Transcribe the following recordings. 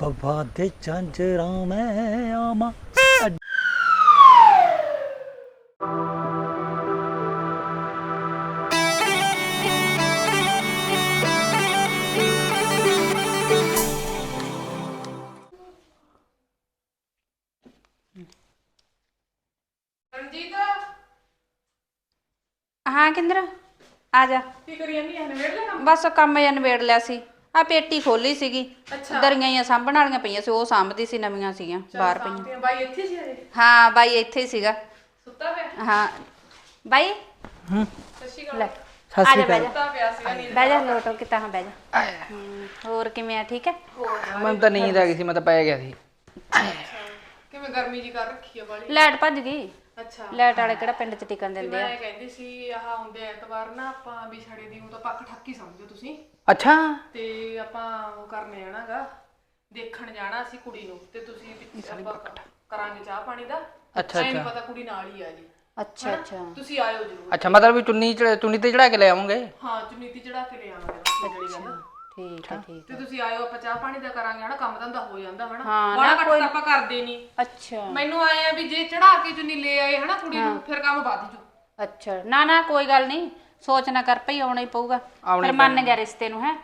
ਬੱਬਾ ਦੇ ਝਾਂਜਰਾਂ ਮੈਂ ਆਵਾਂ ਰਣਜੀਤ? ਹਾਂ ਕਿੰਦਰ ਆ ਜਾ। ਕੀ ਕਰੀ ਜਾਂਦੀ ਹੈ ਨਵੇੜ ਲੈਣਾ? ਬਸ ਕੰਮ ਜਾਂ ਨਿਬੇੜ ਲਿਆ ਸੀ। ਆ ਪੇਟੀ ਖੋਲੀ ਸੀਗੀ। ਅੱਛਾ। ਦਰੀਆਂ ਹੀ ਸਾਂਭਣ ਵਾਲੀਆਂ ਪਈਆਂ ਸੀ ਉਹ ਸਾਂਭਦੀ ਸੀ ਨਵੀਆਂ ਸੀਗੀਆਂ ਬਾਹਰ ਪਈਆਂ। ਤੇ ਬਾਈ ਇੱਥੇ ਸੀ ਹਜੇ? ਹਾਂ ਬਾਈ ਇੱਥੇ ਹੀ ਸੀਗਾ। ਸੁੱਤਾ ਪਿਆ? ਹਾਂ। ਬਾਈ? ਹੂੰ। ਸ਼੍ਰੀ ਅਕਾਲ। ਲੈ ਸਤਿ ਆ ਸ਼੍ਰੀ ਜਾ ਬਹਿ ਅਕਾਲ। ਜਾ ਸੁੱਤਾ ਪਿਆ ਸੀਗਾ ਨੀਂਦ ਬਹਿ ਜਾ ਲੋਟੋ ਕਿਤਾ ਹਾਂ ਬਹਿ ਜਾ। ਹੋਰ ਕਿਵੇਂ ਆ ਠੀਕ ਹੈ? ਮੈਨੂੰ ਤਾਂ ਨੀਂਦ ਆ ਗਈ ਸੀ ਮੈਂ ਤਾਂ ਪੈ ਗਿਆ ਸੀ। ਕਿਵੇਂ ਗਰਮੀ ਜੀ ਕਰ ਰੱਖੀ ਆ ਬਾਲੀ? ਲਾਈਟ ਭੱਜ ਗਈ। ਅੱਛਾ। ਲਾਈਟ ਵਾਲੇ ਕਿਹੜਾ ਪਿੰਡ 'ਚ ਟਿਕਣ ਦਿੰਦੇ ਆ? ਮੈਂ ਕਹਿੰਦੀ ਸੀ ਆਹ ਹੁੰਦੇ ਐਤਵਾਰ ਨਾ ਆਪਾਂ ਵੀ ਛੜੇ ਦੀ ਉਹ ਤਾਂ ਪੱਕ ਠੱਕੀ ਸਮਝੋ ਤੁਸੀਂ। ਅੱਛਾ। ਤੇ ਆਪਾਂ ਉਹ ਕਰਨੇ ਆਣਾਗਾ ਦੇਖਣ ਜਾਣਾ ਸੀ ਕੁੜੀ ਨੂੰ। ਤੇ ਤੁਸੀਂ ਵਿੱਚ ਆਪਾਂ ਕਰਾਂਗੇ ਚਾਹ ਪਾਣੀ ਦਾ। ਅੱਛਾ, ਨੀ ਪਤਾ ਕੁੜੀ ਨਾਲ ਹੀ ਆ ਜੀ। ਅੱਛਾ ਅੱਛਾ। ਤੁਸੀਂ ਆਇਓ ਜਰੂਰ। ਅੱਛਾ ਮਤਲਬ ਵੀ ਚੁੰਨੀ ਚੜ- ਚੁੰਨੀ ਤੇ ਚੜਾ ਕੇ ਲੈ ਆਉਂਗੇ? ਹਾਂ ਚੁਨੀਤੀ ਚੜਾ ਕੇ ਲੈ ਆਵਾਂਗੇ। ਜਿਹੜੀ ਗੱਲ ਠੀਕ ਹੈ। ਠੀਕ ਤੇ ਤੁਸੀਂ ਆਇਓ ਆਪਾਂ ਚਾਹ ਪਾਣੀ ਦਾ ਕਰਾਂਗੇ ਹਨਾ ਕੰਮ ਧੰਦਾ ਹੋ ਜਾਂਦਾ ਹਨਾ। ਹਾਂ, ਬੜਾ ਘੱਟ ਤਾਂ ਆਪਾਂ ਕਰਦੇ ਨਹੀਂ ਅੱਛਾ। ਮੈਨੂੰ ਆਏ ਆ ਵੀ ਜੇ ਚੜਾ ਕੇ ਚੁੰਨੀ ਲੈ ਆਏ ਹਨਾ ਕੁੜੀ ਨੂੰ ਫਿਰ ਕੰਮ ਵੱਧ ਜੂ। ਅੱਛਾ ਨਾ ਨਾ ਕੋਈ ਗੱਲ ਨਹੀਂ ਸੋਚ ਨਾ ਕਰ ਭਈ ਆਉਣਾ ਹੀ ਪਊਗਾ। ਆਉਣਾ ਫਿਰ ਮੰਨ ਗਿਆ ਰਿਸ਼ਤੇ ਨੂੰ ਹੈ।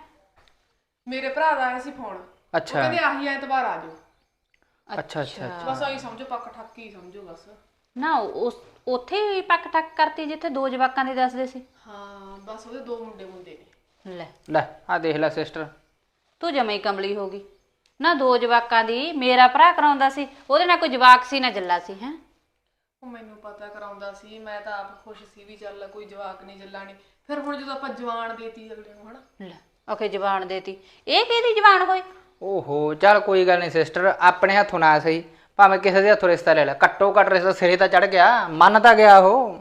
ਮੇਰੇ ਭਰਾ ਦਾ ਆਇਆ ਸੀ ਫੋਨ। ਉਹ ਅੱਛਾ। ਕਹਿੰਦੇ ਆਹੀ ਐਤਵਾਰ ਆ ਜਾਓ। ਅੱਛਾ ਅੱਛਾ ਬਸ ਆਹੀ ਸਮਝੋ ਪੱਕ ਠੱਕੀ ਸਮਝੋ ਬਸ। ਨਾ ਉਸ ਉੱਥੇ ਹੀ ਪੱਕ ਟੱਕ ਕਰਤੀ ਜਿੱਥੇ ਦੋ ਜਵਾਕਾਂ ਦੀ ਦੱਸਦੇ ਸੀ। ਹਾਂ ਬਸ ਉਹਦੇ ਦੋ ਮੁੰਡੇ ਮੁੰਡੇ ਨੇ। ਲੈ। ਲੈ ਆ ਦੇਖ ਲੈ ਸਿਸਟਰ। ਤੂੰ ਜਮੇ ਹੀ ਕਮਲੀ ਹੋ ਗਈ। ਨਾ ਦੋ ਜਵਾਕਾਂ ਦੀ ਮੇਰਾ ਭਰਾ ਕਰਾਉਂਦਾ ਸੀ ਉਹਦੇ ਨਾਲ ਕੋਈ ਜਵਾਕ ਸੀ ਨਾ ਜੱਲਾ ਸੀ ਹੈ? ਉਹ ਮੈਨੂੰ ਪਤਾ ਕਰਾਉਂਦਾ ਸੀ ਮੈਂ ਤਾਂ ਆਪ ਖੁਸ਼ ਸੀ ਵੀ ਚੱਲ ਕੋਈ ਜਵਾਕ ਨਹੀਂ ਜੱਲਾ ਨਹੀਂ ਫਿਰ ਹੁਣ ਜਦੋਂ ਆਪਾਂ ਜਵਾਨ ਦੇਤੀ ਅਗਲੇ ਨੂੰ ਹਨਾ? ਲੈ ਓਕੇ ਜਵਾਨ ਦੇਤੀ। ਇਹ ਕਿਹਦੀ ਜਵਾਨ ਹੋਈ ਓਹੋ ਚੱਲ ਕੋਈ ਗੱਲ ਨਹੀਂ ਸਿਸਟਰ ਆਪਣੇ ਹੱਥੋਂ ਨਾ ਸਹੀ। ਭਾਵੇਂ ਕਿਸੇ ਦੇ ਹੱਥੋਂ ਰਿਸ਼ਤਾ ਲੈ ਲੈ ਘੱਟੋ ਘੱਟ ਰਿਸ਼ਤਾ ਸਿਰੇ ਤਾਂ ਚੜ ਗਿਆ ਮੰਨ ਤਾਂ ਗਿਆ ਉਹ।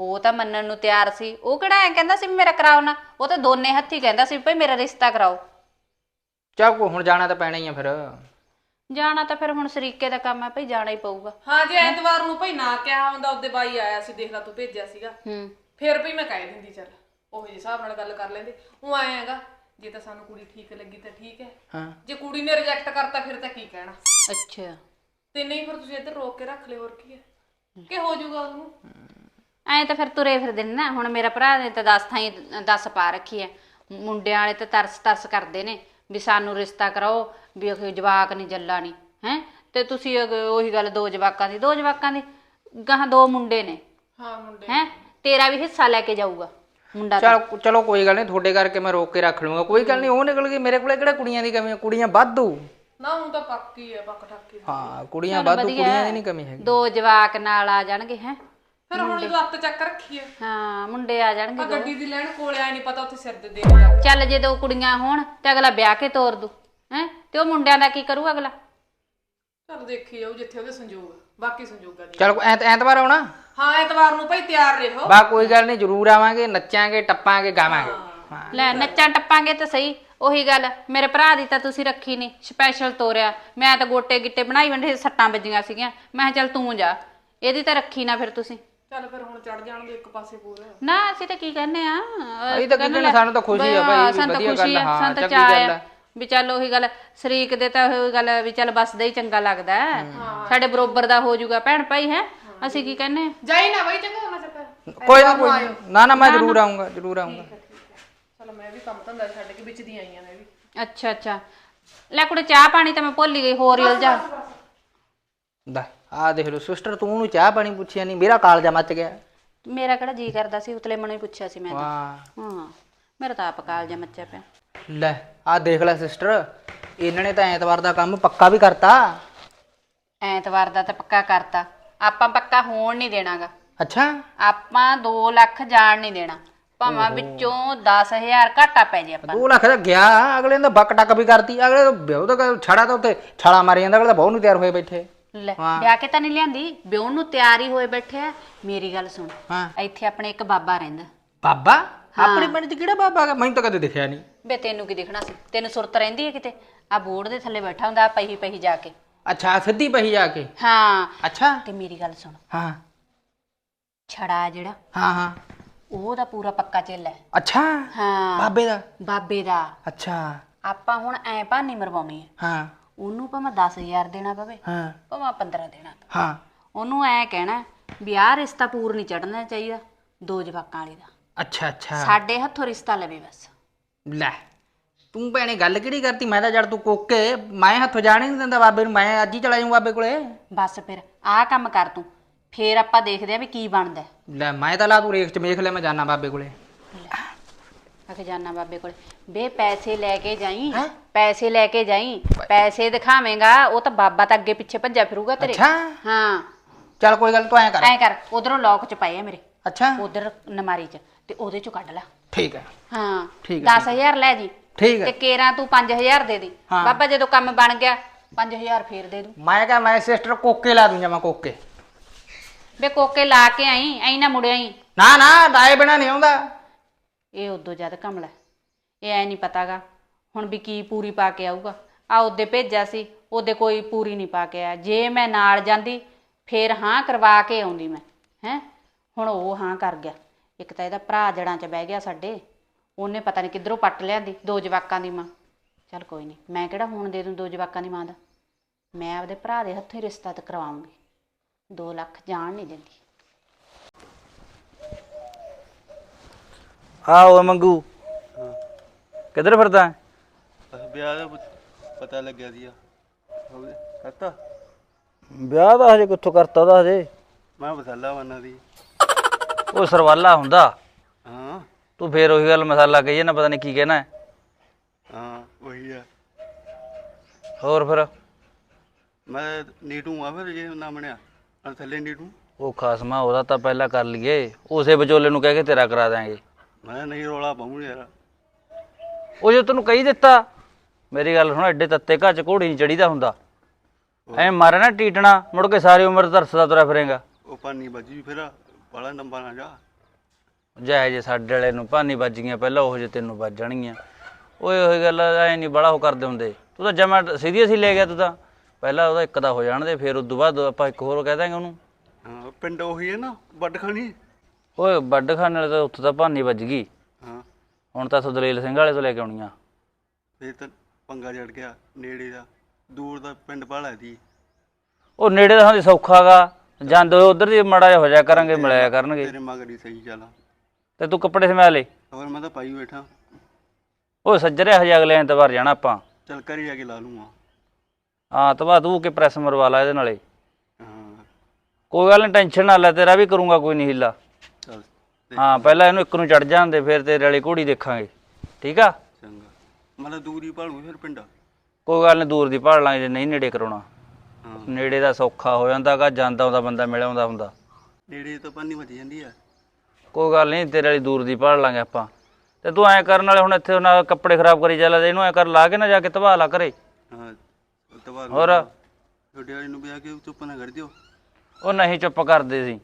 ਉਹ ਤਾਂ ਮੰਨਣ ਨੂੰ ਤਿਆਰ ਸੀ। ਉਹ ਕਿਹੜਾ ਐ ਕਹਿੰਦਾ ਸੀ ਵੀ ਮੇਰਾ ਕਰਾਓ ਨਾ? ਉਹ ਤਾਂ ਦੋਨੇ ਹੱਥੀ ਕਹਿੰਦਾ ਸੀ ਵੀ ਭਈ ਮੇਰਾ ਰਿਸ਼ਤਾ ਕਰਾਓ। ਚੱਲ ਕੋ ਹੁਣ ਜਾਣਾ ਤਾਂ ਪੈਣਾ ਹੀ ਆ ਫਿਰ। ਜਾਣਾ ਤਾਂ ਫਿਰ ਹੁਣ ਸਰੀਕੇ ਦਾ ਕੰਮ ਹੈ ਭਈ ਜਾਣਾ ਹੀ ਪਊਗਾ। ਹਾਂ ਜੇ ਐਤਵਾਰ ਨੂੰ ਭਈ ਨਾ ਕਿਹਾ ਹੁੰਦਾ ਉਹਦੇ ਬਾਈ ਆਇਆ ਸੀ ਦੇਖ ਲਾ ਤੂੰ ਭੇਜਿਆ ਸੀਗਾ। ਹੂੰ। ਫਿਰ ਭਈ ਮੈਂ ਕਹਿ ਦਿੰਦੀ ਚੱਲ ਉਹ ਜਿਹੇ ਹਿਸਾਬ ਨਾਲ ਗੱਲ ਕਰ ਲੈਂਦੇ। ਉਹ ਆਏਗਾ ਜੇ ਤਾਂ ਸਾਨੂੰ ਕੁੜੀ ਠੀਕ ਲੱਗੀ ਤਾਂ ਠੀਕ ਹੈ। ਹਾਂ। ਜੇ ਕੁੜੀ ਨੇ ਰਿਜੈਕਟ ਕਰਤਾ ਫਿਰ ਤਾਂ ਕੀ ਕਹਿਣਾ? ਅੱਛਾ। ਤੇ ਨਹੀਂ ਫਿਰ ਤੁਸੀਂ ਇੱਧਰ ਰੋਕ ਕੇ ਰੱਖ ਲਿਓ ਹੋਰ ਕੀ ਹੈ? ਕਿ ਹੋ ਜਾਊਗਾ ਉਹਨੂੰ? ਐਂ ਤਾਂ ਫਿਰ ਤੁਰੇ ਫਿਰਦੇ ਨੇ ਨਾ। ਹੁਣ ਮੇਰਾ ਭਰਾ ਨੇ ਤਾਂ 10 ਥਾਈ 10 ਪਾ ਰੱਖੀ ਐ। ਮੁੰਡਿਆਂ ਵਾਲੇ ਤਾਂ ਤਰਸ ਤਰਸ ਕਰਦੇ ਨੇ ਵੀ ਸਾਨੂੰ ਰਿਸ਼ਤਾ ਕਰਾਓ ਵੀ ਉਹ ਜਵਾਕ ਨਹੀਂ ਜੱਲਾ ਨਹੀਂ ਹੈ? ਤੇ ਤੁਸੀਂ ਅਗ- ਉਹੀ ਗੱਲ ਦੋ ਜਵਾਕਾਂ ਦੀ ਦੋ ਜਵਾਕਾਂ ਦੀ ਗਾਹਾਂ ਦੋ ਮੁੰਡੇ ਨੇ। ਹਾਂ ਮੁੰਡੇ ਹੈ? ਤੇਰਾ ਵੀ ਹਿੱਸਾ ਲੈ ਕੇ ਜਾਊਗਾ ਮੁੰਡਾ ਤਾਂ। ਚੱਲ ਚਲੋ ਕੋਈ ਗੱਲ ਨਹੀਂ ਤੁਹਾਡੇ ਕਰਕੇ ਮੈਂ ਰੋਕ ਕੇ ਰੱਖ ਲੂੰਗਾ ਕੋਈ ਗੱਲ ਨਹੀਂ ਉਹ ਨਿਕਲ ਗਈ। ਮੇਰੇ ਕੋਲੇ ਕਿਹੜਾ ਕੁੜੀਆਂ ਦੀ ਕਮੀ ਆ? ਕੁੜੀਆਂ ਵਾਧੂ। ਨਾ ਹੁਣ ਤਾਂ ਪੱਕੀ ਹੈ ਪੱਕ ਠੱਕੀ ਹਾਂ ਕੁੜੀਆਂ ਵਾਧੂ ਕੁੜੀਆਂ ਦੀ ਨਹੀਂ ਕਮੀ ਹੈਗੀ। ਦੋ ਜਵਾਕ ਨਾਲ ਆ ਜਾਣਗੇ ਹੈ? ਫਿਰ ਹੁਣ ਅੱਤ ਚੱਕ ਰੱਖੀ ਹੈ ਹਾਂ ਮੁੰਡੇ ਆ ਜਾਣਗੇ ਆ ਗੱਡੀ ਦੀ ਲੈਣ ਕੋਲੇ ਆਇਆ ਨਹੀਂ ਪਤਾ ਉੱਥੇ ਸਿਰ ਦੇ ਦੇ ਜਾ। ਚੱਲ ਜੇ ਦੋ ਕੁੜੀਆਂ ਹੋਣ ਤੇ ਅਗਲਾ ਵਿਆਹ ਕੇ ਤੋਰ ਦੂ ਹੈ? ਤੇ ਉਹ ਮੁੰਡਿਆਂ ਦਾ ਕੀ ਕਰੂ ਅਗਲਾ? ਚੱਲ ਦੇਖੀ ਜਾਊ ਜਿੱਥੇ ਉਹਦੇ ਸੰਜੋਗ ਬਾਕੀ ਸੰਜੋਗਾਂ ਦੀ। ਚੱਲ ਐਤ ਐਤਵਾਰ ਆਉਣਾ? ਹਾਂ ਐਤਵਾਰ ਨੂੰ ਭਾਈ ਤਿਆਰ ਰਹੋ। ਬਾ ਕੋਈ ਗੱਲ ਨਹੀਂ ਜ਼ਰੂਰ ਆਵਾਂਗੇ ਨੱਚਾਂਗੇ ਟੱਪਾਂਗੇ ਗਾਵਾਂਗੇ। ਹਾਂ। ਲੈ ਨੱਚਾਂ ਟੱਪਾਂਗੇ ਤਾਂ ਸਹੀ ਉਹੀ ਗੱਲ ਮੇਰੇ ਭਰਾ ਦੀ ਤਾਂ ਤੁਸੀਂ ਰੱਖੀ ਨਹੀਂ ਸਪੈਸ਼ਲ ਤੋਰਿਆ। ਮੈਂ ਤਾਂ ਗੋਟੇ ਗਿੱਟੇ ਬਣਾਈ ਬੰਦੇ ਸੱਟਾਂ ਵੱਜੀਆਂ ਸੀਗੀਆਂ। ਮੈਂ ਕਿਹਾ ਚੱਲ ਤੂੰ ਜਾ ਇਹਦੀ ਤਾਂ ਰੱਖੀ ਨਾ ਫਿਰ ਤੁਸੀਂ। ਚੱਲ ਫਿਰ ਹੁਣ ਚੜ ਜਾਣ ਦੇ ਇੱਕ ਪਾਸੇ ਪੂਰਾ ਨਾ ਅਸੀਂ ਤਾਂ ਕੀ ਕਹਿੰਦੇ ਆ? ਅਸੀਂ ਤਾਂ ਕਹਿੰਦੇ ਸਾਨੂੰ ਤਾਂ ਖੁਸ਼ੀ ਆ ਭਾਈ, ਸਾਨੂੰ ਤਾਂ ਖੁਸ਼ੀ ਆ, ਆ, ਸਾਨੂੰ ਤਾਂ ਚਾਅ ਆ ਆ। ਵੀ ਚੱਲ ਉਹੀ ਗੱਲ ਸ਼ਰੀਕ ਦੇ ਤਾਂ ਉਹੀ ਗੱਲ ਵੀ ਚੱਲ ਬਸਦਾ ਹੀ ਚੰਗਾ ਲੱਗਦਾ। ਸਾਡੇ ਬਰੋਬਰ ਦਾ ਹੋ ਜਾਊਗਾ ਭੈਣ ਭਾਈ ਹੈ ਅਸੀਂ ਕੀ ਕਹਿੰਦੇ? ਆ? ਜਾਈ ਨਾ ਬਾਈ ਚੰਗਾ ਨਾ ਚੱਕਰ। ਕੋਈ ਨਾ ਕੋਈ ਨਾ। ਨਾ ਮੈਂ ਜ਼ਰੂਰ ਆਉਂਗਾ ਜ਼ਰੂਰ ਆਉਂਗਾ ਚਲ ਮੈਂ ਵੀ ਕੰਮ ਧੰਦਾ ਛੱਡ ਕੇ ਵਿੱਚ ਦੀ ਆਈਆਂ ਮੈਂ ਵੀ। ਅੱਛਾ ਅੱਛਾ। ਲੈ ਕੁੜੇ ਚਾਹ ਪਾਣੀ ਤਾਂ ਮੈਂ ਭੁੱਲ ਗਈ ਹੋਰ ਹੀ ਉਲਝਾ। ਦਾ ਆ ਦੇਖ ਲਓ ਸਿਸਟਰ ਤੂੰ ਉਹਨੂੰ ਚਾਹ ਪਾਣੀ ਪੁੱਛਿਆ ਨਹੀਂ ਮੇਰਾ ਕਾਲਜਾ ਮੱਚ ਗਿਆ। ਮੇਰਾ ਕਿਹੜਾ ਜੀ ਕਰਦਾ ਸੀ ਉਤਲੇ ਮਨੋਂ ਪੁੱਛਿਆ ਸੀ ਮੈਂ ਤਾਂ। ਵਾਹ। ਹਾਂ ਮੇਰਾ ਤਾਂ ਆਪ ਕਾਲਜਾ ਮੱਚਿਆ ਪਿਆ। ਲੈ ਆ ਦੇਖ ਲੈ ਸਿਸਟਰ ਇਹਨਾਂ ਨੇ ਤਾਂ ਐਤਵਾਰ ਦਾ ਕੰਮ ਪੱਕਾ ਵੀ ਕਰਤਾ। ਐਤਵਾਰ ਦਾ ਤਾਂ ਪੱਕਾ ਕਰਤਾ। ਆਪਾਂ ਪੱਕਾ ਹੋਣ ਨਹੀਂ ਦੇਣਾਗਾ। ਅੱਛਾ। ਆਪਾਂ 2 ਲੱਖ ਜਾਣ ਨਹੀਂ ਦੇਣਾ। ਭਾਵੇਂ ਵਿੱਚੋਂ 10000 ਘਾਟਾ ਪੈ ਜੇ ਆਪਾਂ। 2 ਲੱਖ ਦਾ ਗਿਆ ਅਗਲੇ ਨੇ ਤਾਂ ਬੱਕ ਟੱਕ ਵੀ ਕਰਤੀ ਅਗਲੇ ਤਾਂ ਛੜਾ ਤਾਂ ਉੱਤੇ ਛਾਲਾ ਮਾਰੀ ਜਾਂਦਾ ਅਗਲੇ ਤਾਂ ਬਹੁਤ ਨੂੰ ਤਿਆਰ ਹੋਏ ਬੈਠੇ। ਲੈ ਵਿਆਹ ਕੇ ਤਾਂ ਨਹੀਂ ਲਿਆਂਦੀ ਵਿਆਹ ਨੂੰ ਤਿਆਰੀ ਹੋਏ ਬੈਠੇ ਆ। ਮੇਰੀ ਗੱਲ ਸੁਣ ਹਾਂ। ਇੱਥੇ ਆਪਣੇ ਇੱਕ ਬਾਬਾ ਰਹਿੰਦਾ। ਬਾਬਾ? ਆਪਣੇ ਪਿੰਡ 'ਚ ਕਿਹੜਾ ਬਾਬਾ ਹੈਗਾ? ਮੈਨੂੰ ਤਾਂ ਕਦੇ ਦਿਖਿਆ ਨਹੀਂ। ਬੇ ਤੈਨੂੰ ਕੀ ਦਿਖਣਾ ਸੀ? ਤੈਨੂੰ ਸੁਰਤ ਰਹਿੰਦੀ ਹੈ ਕਿਤੇ? ਆ ਬੋਰਡ ਦੇ ਥੱਲੇ ਬੈਠਾ ਹੁੰਦਾ ਪਹੀ ਪਹੀ ਜਾ ਕੇ। ਅੱਛਾ ਸਿੱਧੀ ਪਹੀ ਜਾ ਕੇ? ਹਾਂ। ਅੱਛਾ। ਤੇ ਮੇਰੀ ਗੱਲ ਸੁਣ। ਹਾਂ। ਛੜਾ ਜਿਹੜਾ ਹਾਂ ਹਾਂ। ਉਹਦਾ ਪੂਰਾ ਪੱਕਾ ਚੇਲਾ ਹੈ। ਅੱਛਾ। ਹਾਂ। ਬਾਬੇ ਦਾ? ਬਾਬੇ ਦਾ। ਅੱਛਾ। ਆਪਾਂ ਹੁਣ ਐ ਭਾਨੀ ਮਰਵਾਉਣੀ ਹੈ। ਹਾਂ। ਉਹਨੂੰ ਭਾਵੇਂ 10000 ਦੇਣਾ ਪਵੇ ਹਾਂ। ਭਾਵੇਂ 15 ਦੇਣਾ ਪਵੇ। ਹਾਂ। ਉਹਨੂੰ ਐ ਕਹਿਣਾ ਵੀ ਆਹ ਰਿਸ਼ਤਾ ਪੂਰ ਨਹੀਂ ਚੜਨਾ ਚਾਹੀਦਾ ਦੋ ਜਵਾਕਾਂ ਵਾਲੀ ਦਾ। ਅੱਛਾ ਅੱਛਾ। ਸਾਡੇ ਹੱਥੋਂ ਰਿਸ਼ਤਾ ਲਵੇ ਬਸ। ਲੈ ਤੂੰ ਭੈਣੇ ਗੱਲ ਕਿਹੜੀ ਕਰਤੀ? ਮੈਂ ਤਾਂ ਜੜ ਤੂੰ ਕੋਕੇ ਮੈਂ ਹੱਥੋਂ ਜਾਣ ਹੀ ਨਹੀਂ ਦਿੰਦਾ ਬਾਬੇ ਨੂੰ ਮੈਂ ਅੱਜ ਹੀ ਚਲਾ ਜਾਊਂ ਬਾਬੇ ਕੋਲੇ। ਬਸ ਫਿਰ ਆਹ ਕੰਮ ਕਰ ਤੂੰ। ਫੇਰ ਆਪਾਂ ਦੇਖਦੇ ਆ ਵੀ ਕੀ ਬਣਦਾ। ਹੈ। ਲੈ ਮੈਂ ਤਾਂ ਲਾ ਤੂੰ ਰੇਖ ਚ ਵੇਖ ਲੈ ਮੈਂ ਜਾਣਾ ਬਾਬੇ ਕੋਲੇ। ਅਖੇ ਜਾਨਾ ਬਾਬੇ ਕੋਲ। ਬੇ ਪੈਸੇ ਲੈ ਕੇ ਜਾਈ। ਪੈਸੇ ਲੈ ਕੇ ਜਾਈ। ਪੈਸੇ ਦਿਖਾਵੇਂਗਾ ਉਹ ਤਾਂ ਬਾਬਾ ਤਾਂ ਅੱਗੇ ਪਿੱਛੇ ਭੱਜਿਆ ਫਿਰੂਗਾ ਤੇਰੇ। ਅੱਛਾ। ਹਾਂ। ਚੱਲ ਕੋਈ ਗੱਲ ਤੂੰ ਐਂ ਕਰ। ਐ ਕਰ ਉਧਰੋਂ ਲੋਕ ਚ ਪਏ ਆ ਮੇਰੇ। ਅੱਛਾ। ਉਧਰ ਨਮਾਰੀ ਚ ਤੇ ਉਹਦੇ ਚੋਂ ਕੱਢ ਲੈ। ਠੀਕ ਹੈ। ਹਾਂ। ਠੀਕ ਹੈ, 10000 ਲੈ ਜੀ। ਠੀਕ ਤੇ ਹੈ ਕੇਰਾਂ ਤੂੰ 5000 ਦੇ ਦੀ। ਹਾਂ। ਬਾਬਾ ਜਦੋਂ ਕੰਮ ਬਣ ਗਿਆ 5000 ਫੇਰ ਦੇ ਦੂੰ। ਮੈਂ ਕਹਾਂ ਮੈਂ ਸਿਸਟਰ ਕੋਕੇ ਲਾ ਦੂੰ ਜਮਾ ਕੋਕੇ। ਬੇ ਕੋਕੇ ਲਾ ਕੇ ਆਈ ਐਂ ਨਾ ਮੁੜਿਆ ਹੀ ਨਾ ਨਾ ਡਾਏ ਬਿਨਾ ਨਹੀਂ ਆਉਂਦਾ। ਇਹ ਉਦੋਂ ਜਦ ਕਮਲਾ ਇਹ ਐ ਨਹੀਂ ਪਤਾਗਾ ਹੁਣ ਵੀ ਕੀ ਪੂਰੀ ਪਾ ਕੇ ਆਊਗਾ। ਆ ਉਹਦੇ ਭੇਜਿਆ ਸੀ, ਉਹਦੇ ਕੋਈ ਪੂਰੀ ਨਹੀਂ ਪਾ ਕੇ ਆਇਆ। ਜੇ ਮੈਂ ਨਾਲ ਜਾਂਦੀ, ਫੇਰ ਹਾਂ ਕਰਵਾ ਕੇ ਆਉਂਦੀ ਮੈਂ, ਹੈ? ਹੁਣ ਉਹ ਹਾਂ ਕਰ ਗਿਆ। ਇੱਕ ਤਾਂ ਇਹਦਾ ਭਰਾ ਜੜਾਂ 'ਚ ਬਹਿ ਗਿਆ ਸਾਡੇ। ਉਹਨੇ ਪਤਾ ਨਹੀਂ ਕਿੱਧਰੋਂ ਪੱਟ ਲਿਆਂਦੀ, ਦੋ ਜਵਾਕਾਂ ਦੀ ਮਾਂ। ਚੱਲ ਕੋਈ ਨਹੀਂ, ਮੈਂ ਕਿਹੜਾ ਹੁਣ ਦੇ ਦੂੰ ਦੋ ਜਵਾਕਾਂ ਦੀ ਮਾਂ ਦਾ? ਮੈਂ ਆਪਦੇ ਭਰਾ ਦੇ ਹੱਥੋਂ ਹੀ ਰਿਸ਼ਤਾ ਤੇ ਕਰਵਾਉਂਗੀ। 2 ਲੱਖ ਜਾਣ ਨਹੀਂ ਦਿੰਦੀ। ਆ ਓਏ ਮੰਗੂ। ਕਿੱਧਰ ਫਿਰਦਾ? ਹੈ? ਬਸ ਵਿਆਹ ਦਾ ਪੁੱਤ- ਪਤਾ ਲੱਗਿਆ ਸੀਗਾ। ਹੋ ਗਿਆ। ਕਰਤਾ? ਵਿਆਹ ਦਾ ਹਜੇ ਕਿੱਥੋਂ ਕਰਤਾ ਉਹਦਾ ਹਜੇ? ਮੈਂ ਮਸਾਲਾ ਬਣਾ ਦੀ ਉਹ ਸਰਵਾਲਾ ਹੁੰਦਾ। ਹਾਂ। ਤੂੰ ਫੇਰ ਉਹੀ ਗੱਲ ਮਸਾਲਾ ਕਹੀਏ ਨਾ ਪਤਾ ਨਹੀਂ ਕੀ ਕਹਿਣਾ। ਹੈ। ਹਾਂ ਉਹੀ ਆ। ਹੋਰ ਫਿਰ? ਮੈਂ ਨੀਟੂ ਆ ਫਿਰ ਜੇ ਨਾ ਬਣਿਆ। ਅਰ ਥੱਲੇ ਨੀਟੂ। ਉਹ ਖਾਸਮਾ ਉਹਦਾ ਤਾਂ ਪਹਿਲਾਂ ਕਰ ਲਈਏ। ਉਸੇ ਵਿਚੋਲੇ ਨੂੰ ਕਹਿ ਕੇ ਤੇਰਾ ਕਰਾ ਦਾਂਗੇ ਮੈਂ ਨਹੀਂ ਰੋਲਾ ਪਾਉਂ ਯਾਰ। ਉਹ ਜੇ ਤੈਨੂੰ ਕਹੀ ਦਿੱਤਾ ਮੇਰੀ ਗੱਲ ਸੁਣ ਐਡੇ ਤੱਤੇ ਚ ਘੋੜੀ ਨਹੀਂ ਚੜੀਦਾ ਹੁੰਦਾ। ਐ ਮਾਰੇ ਨਾ ਟੀਟਣਾ ਮੁੜ ਕੇ ਸਾਰੀ ਉਮਰ ਤਰਸਦਾ ਤੁਰਿਆ ਫਿਰੇਗਾ। ਉਹ ਪਾਣੀ ਵੱਜੀ ਫਿਰ ਬੜਾ ਨੰਬਰ ਨਾ ਜਾ। ਜੈ ਜੇ ਸਾਡੇ ਵਾਲੇ ਨੂੰ ਭਾਨੀ ਵੱਜ ਗਈਆਂ ਪਹਿਲਾਂ ਉਹ ਜੇ ਤੈਨੂੰ ਵੱਜ ਜਾਣਗੀਆਂ। ਓਏ ਉਹੀ ਗੱਲ ਐ ਨਹੀਂ ਬੜਾ ਉਹ ਕਰਦੇ ਹੁੰਦੇ। ਤੂੰ ਤਾਂ ਜਮਾ ਸੀਰੀਅਸ ਹੀ ਲੈ ਗਿਆ ਤੂੰ ਤਾਂ। ਪਹਿਲਾਂ ਉਹਦਾ ਇੱਕ ਦਾ ਹੋ ਜਾਣ ਦੇ ਫਿਰ ਉਦੋਂ ਬਾਅਦ ਆਪਾਂ ਇੱਕ ਹੋਰ ਕਹਿ ਦਾਂਗੇ ਉਹਨੂੰ। ਹਾਂ ਪਿੰਡ ਉਹੀ ਹੈ ਨਾ ਵੱਡ ਖਾਣੀ। ਓਏ ਵੱਡ ਖਾਨੇ ਵਾਲੇ ਤਾਂ ਉੱਥੇ ਤਾਂ ਭਾਨੀ ਵੱਜ ਗਈ। ਹਾਂ। ਹੁਣ ਤਾਂ ਸੁਦਲੇਲ ਸਿੰਘ ਵਾਲੇ ਤੋਂ ਲੈ ਕੇ ਆਉਣੀਆਂ ਫਿਰ ਤਾਂ ਪੰਗਾ ਜੜ ਗਿਆ ਨੇੜੇ ਦਾ ਦੂਰ ਦਾ ਪਿੰਡ ਬਾਲਾ ਦੀ। ਉਹ ਨੇੜੇ ਦਾ ਹਾਂ ਸੌਖਾਗਾ ਜਾਂਦੇ ਉਧਰ ਦੀ ਮੜਾ ਜਿਹਾ ਹੋ ਜਾ ਕਰਾਂਗੇ ਮਿਲਾਇਆ ਕਰਨਗੇ। ਤੇਰੇ ਮਗਰ ਹੀ ਸਹੀ ਚੱਲ ਤੇ ਤੂੰ ਕੱਪੜੇ ਸਮਾ ਲੈ। ਹੋਰ ਮੈਂ ਤਾਂ ਪਾਈ ਬੈਠਾ। ਉਹ ਸੱਜਰੇ ਹਜੇ ਅਗਲੇ ਐਤਵਾਰ ਜਾਣਾ ਆਪਾਂ। ਚੱਲ ਕਰੀ ਜਾ ਕੇ ਲਾ ਲੂੰਗਾ। ਹਾਂ ਤਵਾ ਤੂੰ ਕਿ ਪ੍ਰੈਸ ਮਰਵਾ ਲਾ ਇਹਦੇ ਨਾਲੇ। ਹਾਂ। ਕੋਈ ਗੱਲ ਨਹੀਂ ਟੈਨਸ਼ਨ ਨਾ ਲੈ ਤੇਰਾ ਵੀ ਕਰੂੰਗਾ ਕੋਈ ਨਹੀਂ ਹਿੱਲਾ। ਚੱਲ ਹਾਂ ਪਹਿਲਾਂ ਇਹਨੂੰ ਇੱਕ ਨੂੰ ਚੜ ਜਾਂਦੇ ਫਿਰ ਤੇਰੇ ਵਾਲੀ ਘੋੜੀ ਦੇਖਾਂਗੇ। ਠੀਕ ਆ? ਚੰਗਾ। ਮਤਲਬ ਦੂਰੀ ਭਾਲੂ ਫਿਰ ਪਿੰਡ? ਕੋਈ ਗੱਲ ਨਹੀਂ ਦੂਰ ਦੀ ਭਾਲ ਲਾਂਗੇ ਜੇ ਨਹੀਂ ਨੇੜੇ ਕਰਾਉਣਾ। ਹਾਂ। ਨੇੜੇ ਦਾ ਸੌਖਾ ਹੋ ਜਾਂਦਾਗਾ ਜਾਂਦਾ ਆਉਂਦਾ ਬੰਦਾ ਮਿਲ ਆਉਂਦਾ ਹੁੰਦਾ। ਨੇੜੇ ਤਾਂ ਪਾਣੀ ਵੱਜ ਜਾਂਦੀ ਆ। ਕੋਈ ਗੱਲ ਨਹੀਂ ਤੇਰੇ ਵਾਲੀ ਦੂਰ ਦੀ ਭਾਲ ਲਾਂਗੇ ਆਪਾਂ। ਤੇ ਤੂੰ ਐਂ ਕਰਨ ਵਾਲੇ ਹੁਣ ਇੱਥੇ ਉਹਨਾਂ ਕੱਪੜੇ ਖਰਾਬ ਕਰੀ ਚੱਲਦਾ ਇਹਨੂੰ ਐਂ ਕਰ ਲਾ ਕੇ ਨਾ ਜਾ ਕੇ ਤਬਾਹ ਲਾ ਕਰੇ ਹਾਂ ਤਬਾਰ ਹੋਰ? ਛੋਟੇ ਵਾਲੇ ਨੂੰ ਵੀ ਆ ਕੇ ਚੁੱਪ ਨਾ ਕਰ ਦਿਓ। ਉਹ ਨਹੀਂ ਚੁੱਪ ਕਰਦੇ ਸੀ।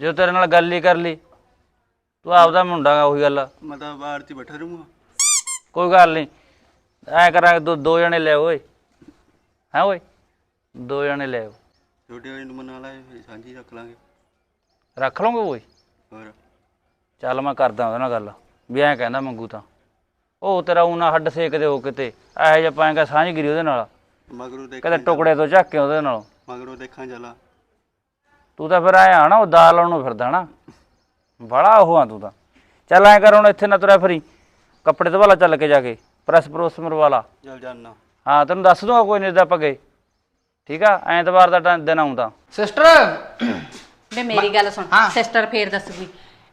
ਜਦੋਂ ਤੇਰੇ ਨਾਲ ਗੱਲ ਹੀ ਕਰ ਲਈ ਤੂੰ ਆਪਦਾ ਮੁੰਡਾ ਗਾ ਉਹੀ ਗੱਲ। ਮੈਂ ਤਾਂ ਬਾਹਰ 'ਚ ਬੈਠਾ ਰਹੂੰਗਾ। ਕੋਈ ਗੱਲ ਨਹੀਂ ਐ ਕਰਾਂਗੇ ਦੋ ਦੋ ਜਣੇ ਲੈ ਓਏ। ਹੈ ਓਏ? ਦੋ ਜਣੇ ਲੈ ਆਓ ਛੋਟੇ ਵਾਲੇ ਨੂੰ ਮਨਾ ਲਾਏ ਫਿਰ ਸਾਂਝੀ ਰੱਖ ਲਾਂਗੇ। ਰੱਖ ਲਓਗੇ ਓਏ? ਹੋਰ? ਚੱਲ ਮੈਂ ਕਰਦਾ ਉਹਦੇ ਨਾਲ ਗੱਲ ਵੀ ਐਂ ਕਹਿੰਦਾ ਮੰਗੂ ਤਾਂ। ਉਹ ਤੇਰਾ ਉਹਨਾਂ ਹੱਡ ਸੇਕਦੇ ਹੋ ਕਿਤੇ ਇਹੋ ਜਿਹਾ ਪਾਏਗਾ ਸਾਂਝਗਿਰੀ ਉਹਦੇ ਨਾਲ। ਮਗਰੋਂ ਦੇਖ ਕਦੇ ਟੁਕੜੇ ਤੋਂ ਝੱਕ ਕੇ ਉਹਦੇ ਨਾਲ। ਮਗਰੋਂ ਦੇਖਾਂ ਚਲਾ। ਤੂੰ ਤਾਂ ਫਿਰ ਆਇਆ ਨਾ ਉਹ ਦਾਲ ਲਾਉਣ ਨੂੰ ਫਿਰਦਾ ਨਾ। ਬੜਾ ਉਹ ਆ ਤੂੰ ਤਾਂ। ਚੱਲ ਐਂ ਕਰ ਹੁਣ ਇੱਥੇ ਨਾ ਤੁਰਿਆ ਫਰੀ। ਕੱਪੜੇ ਤੋਂ ਵਾਲਾ ਚੱਲ ਕੇ ਜਾ ਕੇ ਪ੍ਰੈਸ ਪ੍ਰੋਸ ਮਰਵਾ ਲਾ ਚੱਲ ਜਾਨਾ। ਹਾਂ ਤੈਨੂੰ ਦੱਸ ਦੂੰਗਾ ਕੋਈ ਨਹੀਂ ਆਪਾਂ ਗਏ। ਠੀਕ ਆ? ਐਤਵਾਰ ਦਾ ਟਾਈਮ- ਦਿਨ ਆਉਂਦਾ। ਸਿਸਟਰ! ਵੇ ਮੇਰੀ ਗੱਲ ਸੁਣ। ਹਾਂ। ਸਿਸਟਰ ਫੇਰ ਦੱਸੂਗੀ।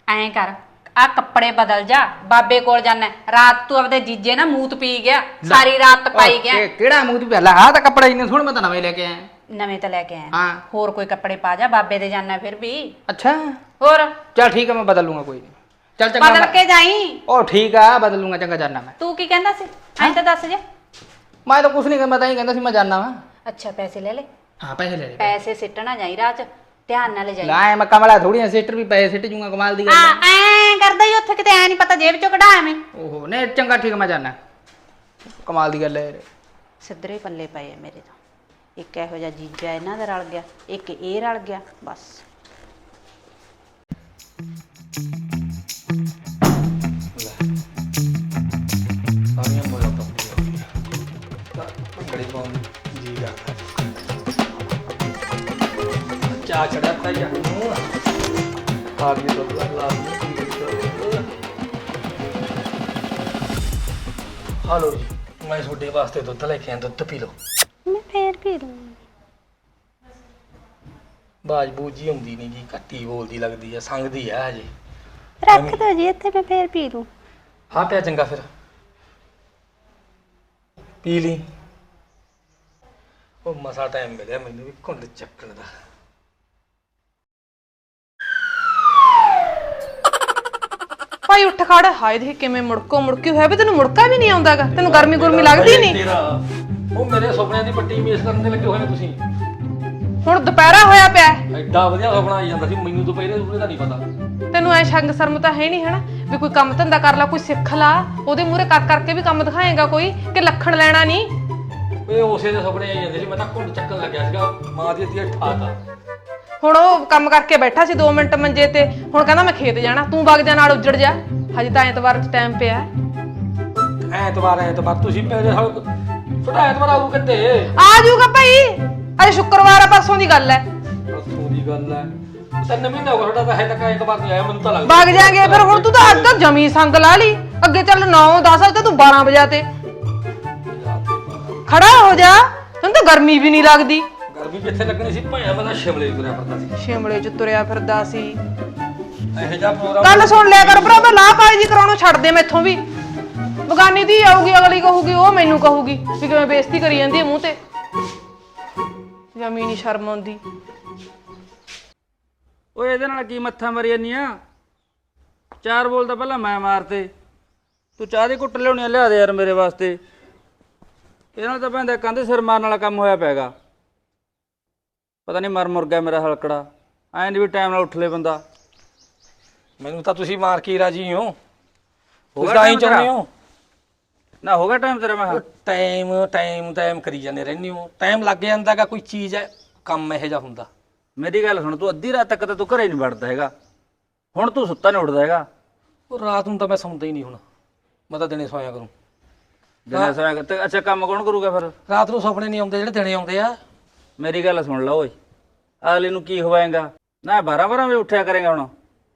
ਐਂ ਕਰ ਆ ਕੱਪੜੇ ਬਦਲ ਜਾ। ਬਾਬੇ ਕੋਲ ਜਾਣਾ ਰਾਤ ਤੂੰ ਆਪਦੇ ਜੀਜੇ ਨਾ ਮੂਤ ਪੀ ਗਿਆ। ਸਾਰੀ ਰਾਤ ਪਾਈ ਗਿਆ। ਕਿਹੜਾ ਮੂੰਹ ਦੀ ਪਹਿਲਾਂ ਆਹ ਤਾਂ ਕੱਪੜਾ ਇੰਨੇ ਸੋਹਣੇ ਮੈਂ ਤਾਂ ਨਵੇਂ ਲੈ ਕੇ ਆਇਆ। ਨਵੇਂ ਤਾਂ ਲੈ ਕੇ ਆਇਆ। ਹਾਂ। ਹੋਰ ਕੋਈ ਕੱਪੜੇ ਪਾ ਜਾ ਬਾਬੇ ਦੇ ਜਾਣਾ ਫਿਰ ਵੀ। ਅੱਛਾ। ਹੋਰ? ਚੱਲ ਠੀਕ ਹੈ ਮੈਂ ਬਦਲ ਲੂੰਗਾ ਕੋਈ ਨਹੀਂ। ਚੱਲ ਚੰਗਾ ਬਦਲ ਕੇ ਜਾਈ। ਉਹ ਠੀਕ ਆ ਬਦਲ ਲੂੰਗਾ ਚੰਗਾ ਜਾਨਾ ਮੈਂ। ਤੂੰ ਕੀ ਕਹਿੰਦਾ ਸੀ? ਐਂ ਤਾਂ ਦੱਸ ਜੇ। ਮੈਂ ਤਾਂ ਕੁਝ ਨਹੀਂ ਮੈਂ ਤਾਂ ਹੀ ਕਹਿੰਦਾ ਸੀ ਮੈਂ ਜਾਨਾ ਵਾ। ਅੱਛਾ ਪੈਸੇ ਲੈ ਲੈ। ਹਾਂ ਪੈਸੇ ਲੈ ਲੈ। ਪੈਸੇ ਸਿੱਟਣਾ ਜਾਈ ਰਾਹ ਚ ਧਿਆਨ ਨਾਲ ਜਾਈ। ਲਾਏ ਮੈਂ ਕਮਲਾ ਥੋੜੀਆਂ ਸਿਸਟਰ ਵੀ ਪੈਸੇ ਸਿੱਟ ਜੂੰਗਾ ਕਮਾਲ ਦੀ ਗੱਲ ਆ। ਐਂ ਕਰਦਾ ਹੀ ਉੱਥੇ ਕਿਤੇ ਐ ਨਹੀਂ ਪਤਾ ਜੇਬ ਚੋਂ ਕਢਾ ਐਵੇਂ ਓਹੋ ਨੇ ਚੰਗਾ ਠੀਕ ਹੈ ਮੈਂ ਜਾਨਾ। ਕਮਾਲ ਦੀ ਗੱਲ ਹੈ ਸਿੱਧਰੇ ਪੱਲੇ ਪਏ ਮੇਰੇ ਤਾਂ। ਇੱਕ ਇਹੋ ਜਿਹਾ ਜੀਜਾ ਇਹਨਾਂ ਦਾ ਰਲ ਗਿਆ ਇੱਕ ਇਹ ਰਲ ਗਿਆ ਬਸ। ਸਾਰੀਆਂ ਮੋਇਆ ਤਾਂ ਬੜੀ ਪਾਉਂ ਜੀ ਗੱਲ ਚਾਹ ਚੜਿਆ ਤਾਂ ਯਾਰ ਨੂੰ। ਆ ਗਈ ਤਾਂ ਲਾ ਹਲੋ ਜੀ ਮੈਂ ਤੁਹਾਡੇ ਵਾਸਤੇ ਦੁੱਧ ਲੈ ਕੇ ਆਇਆ ਦੁੱਧ ਪੀ ਲਓ। ਪੀ ਲੂੰਗੀ ਬਾਜ ਬੂਜੀ ਹੁੰਦੀ ਨਹੀਂ ਜੀ ਕੱਟੀ ਬੋਲਦੀ ਲੱਗਦੀ ਹੈ ਸੰਗਦੀ ਹੈ ਹਜੇ। ਰੱਖ ਦੋ ਜੀ ਇੱਥੇ ਮੈਂ ਫੇਰ ਪੀ ਲੂੰ। ਹਾਂ ਪਿਆ ਚੰਗਾ ਫਿਰ। ਪੀ ਲਈ। ਉਹ ਮਸਾ ਟਾਈਮ ਮਿਲਿਆ ਮੈਨੂੰ ਵੀ ਘੁੰਡ ਚੱਕਣ ਦਾ। ਭਾਈ ਉੱਠ ਖੜ। ਹਾਏ ਦੇਖ ਕਿਵੇਂ ਮੁੜਕੋ ਮੁੜਕੀ ਹੋਇਆ ਵੀ ਤੈਨੂੰ ਮੁੜਕਾ ਵੀ ਨਹੀਂ ਆਉਂਦਾਗਾ। ਤੈਨੂੰ ਗਰਮੀ ਗੁਰਮੀ ਲੱਗਦੀ ਨਹੀਂ। ਤੇਰਾ ਉਹ ਮੇਰੇ ਸੁਪਨਿਆਂ ਦੀ ਪੱਟੀ ਮੇਸ ਕਰਨ ਦੇ ਲੱਗੇ ਹੋਏ ਨੇ ਤੁਸੀਂ। ਹੁਣ ਦੁਪਹਿਰਾ ਹੋਇਆ ਪਿਆ ਹੈ। ਐਡਾ ਵਧੀਆ ਸੁਪਨਾ ਆਈ ਜਾਂਦਾ ਸੀ ਮੈਨੂੰ ਤਾਂ ਪਹਿਲੇ ਸੁਪਨੇ ਦਾ ਨਹੀਂ ਪਤਾ। ਤੈਨੂੰ ਐ ਸ਼ੰਗ ਸ਼ਰਮ ਤਾਂ ਹੈ ਨਹੀਂ ਹਨਾ? ਵੀ ਕੋਈ ਕੰਮ ਧੰਦਾ ਕਰ ਲੈ ਕੋਈ ਸਿੱਖ ਲਾ ਉਹਦੇ ਮੂਹਰੇ ਕਰ ਕਰਕੇ ਵੀ ਕੰਮ ਦਿਖਾਏਗਾ ਕੋਈ ਕਿ ਲੱਖਣ ਲੈਣਾ ਨਹੀਂ? ਇਹ ਉਸੇ ਦੇ ਸੁਪਨੇ ਆਈ ਜਾਂਦੇ ਸੀ ਮੈਂ ਤਾਂ ਘੁੰਡ ਚੱਕਣ ਲੱਗਿਆ ਸੀਗਾ ਮਾਂ ਦੀ ਅੱਧੀ ਠਾਤਾ ਹੁਣ ਉਹ ਕੰਮ ਕਰਕੇ ਬੈਠਾ ਸੀ 2 ਮਿੰਟ ਮੰਜੇ ਤੇ ਹੁਣ ਕਹਿੰਦਾ ਮੈਂ ਖੇਤ ਜਾਣਾ ਤੂੰ ਵਗ ਜਾ ਨਾਲ ਉੱਜੜ ਜਾ। ਹਜੇ ਤਾਂ ਐਤਵਾਰ ਚ ਟਾਈਮ ਪਿਆ। ਐਤਵਾਰ ਐਤਵਾਰ ਤੁਸੀਂ ਮੇਰੇ ਸਾਲ ਤੁਹਾਡਾ ਐਤਵਾਰ ਆਊ ਕਿੱਥੇ? ਆ ਜਾਊਗਾ ਭਾਈ। ਅੱਜ ਸ਼ੁੱਕਰਵਾਰ ਆ ਪਰਸੋਂ ਦੀ ਗੱਲ ਹੈ ਪਰਸੋਂ ਦੀ ਗੱਲ ਹੈ ਤਿੰਨ ਮਹੀਨੇ ਹੋ ਗਏ ਤੁਹਾਡਾ ਤਾਂ ਹੈ ਤੱਕ ਐਤਵਾਰ ਨਹੀਂ ਆਇਆ ਮੈਨੂੰ ਤਾਂ ਲੱਗਦਾ। ਵਗ ਜਾਗੇ ਫਿਰ ਹੁਣ ਤੂੰ ਤਾਂ ਅੱਜ ਤਾਂ ਜਮੀ ਸੰਗ ਲਾ ਲਈ। ਅੱਗੇ ਚੱਲ 9 10 ਅੱਜ ਤਾਂ ਤੂੰ 12 ਵਜੇ ਤੇ। ਖੜਾ ਹੋ ਜਾ ਤੈਨੂੰ ਤਾਂ ਗਰਮੀ ਵੀ ਨਹੀਂ ਲੱਗਦੀ। ਗਰਮੀ ਕਿੱਥੇ ਲੱਗਣੀ ਸੀ ਭਾਇਆ ਮੈਂ ਤਾਂ ਸ਼ਿਮਲੇ ਹੀ ਤੁਰਿਆ ਫਿਰਦਾ ਸੀ। ਸ਼ਿਮਲੇ ਚ ਤੁਰਿਆ ਫਿਰਦਾ ਸੀ। ਇਹੋ ਜਿਹਾ ਪ੍ਰੋਗਰਾਮ ਗੱਲ ਸੁਣ ਲਿਆ ਕਰ ਭਰਾ ਲਾਹ ਪਾਈ ਜੀ ਕਰਾਉਣੋਂ ਛੱਡ ਦੇ ਮੈਥੋਂ ਵੀ। ਬਗਾਨੀ ਦੀ ਆਊਗੀ ਅਗਲੀ ਕਹੂਗੀ ਉਹ ਮੈਨੂੰ ਕਹੂਗੀ ਵੀ ਕਿਵੇਂ ਬੇਇੱਜ਼ਤੀ ਕਰੀ ਜਾਂਦੀ ਹੈ ਮੂੰਹ ਤੇ। ਜਮੀ ਨਹੀਂ ਸ਼ਰਮ ਆਉਂਦੀ। ਓਏ ਇਹਦੇ ਨਾਲ ਕੀ ਮੱਥਾ ਮਰੀ ਜਾਨੀ ਆ? ਚਾਰ ਬੋਲ ਤਾਂ ਪਹਿਲਾਂ ਮੈਂ ਮਾਰਤੇ। ਤੂੰ ਚਾਹ ਦੀ ਕੁੱਟ ਲਿਆਉਣੀ ਆ ਲਿਆ ਦੇ ਯਾਰ ਮੇਰੇ ਵਾਸਤੇ। ਇਹਦੇ ਨਾਲ ਤਾਂ ਪੈਂਦਾ ਕੰਧ ਸਿਰ ਮਾਰਨ ਵਾਲਾ ਕੰਮ ਹੋਇਆ ਪੈਗਾ ਪਤਾ ਨਹੀਂ ਮਰ ਮੁਰ ਗਿਆ ਮੇਰਾ ਹਲਕੜਾ। ਐਂ ਨੀ ਵੀ ਟਾਈਮ ਨਾਲ ਉੱਠ ਲੈ ਬੰਦਾ। ਮੈਨੂੰ ਤਾਂ ਤੁਸੀਂ ਮਾਰ ਕੇ ਹੀ ਰਾਜੀ ਹੋ। ਹੋ ਤੁਸੀਂ ਤਾਂ ਹੀ time ਚਾਹੁੰਦੇ ਤੇਰਾ? ਹੋ। ਨਾ ਹੋ ਗਿਆ ਟਾਈਮ ਤੇਰਾ ਮੈਂ ਕਿਹਾ? ਟਾਈਮ ਟਾਈਮ ਟਾਈਮ ਕਰੀ ਜਾਂਦੇ ਰਹਿੰਦੇ ਹੋ। ਟਾਈਮ ਲੱਗ ਜਾਂਦਾਗਾ ਕੋਈ ਚੀਜ਼ ਹੈ ਕੰਮ ਇਹੋ ਜਿਹਾ ਹੁੰਦਾ। ਮੇਰੀ ਗੱਲ ਸੁਣ ਤੂੰ ਅੱਧੀ ਰਾਤ ਤੱਕ ਤਾਂ ਤੂੰ ਘਰੇ ਨਹੀਂ ਵੜਦਾ ਹੈਗਾ। ਹੁਣ ਤੂੰ ਸੁੱਤਾ ਨਹੀਂ ਉੱਠਦਾ ਹੈਗਾ। ਉਹ ਰਾਤ ਨੂੰ ਤਾਂ ਮੈਂ ਸੌਂਦਾ ਹੀ ਨਹੀਂ ਹੁਣ। ਮੈਂ ਤਾਂ ਦਿਨੇ ਸੋਇਆ ਕਰੂੰ। ਦਿਨੇ ਸੋਇਆ ਕਰ- ਤੇ ਅੱਛਾ ਕੰਮ ਕੌਣ ਕਰੂਗਾ ਫਿਰ? ਰਾਤ ਨੂੰ ਸੁਪਨੇ ਨਹੀਂ ਆਉਂਦੇ ਜਿਹੜੇ ਦਿਨੇ ਆਉਂਦੇ ਆ। ਮੇਰੀ ਗੱਲ ਸੁਣ ਲਾ ਓਏ। ਅਗਲੇ ਨੂੰ ਕੀ ਖਵਾਏਗਾ? ਨਾ 12 12 ਵਜੇ ਉੱਠਿਆ ਕਰੇਗਾ ਹੁਣ।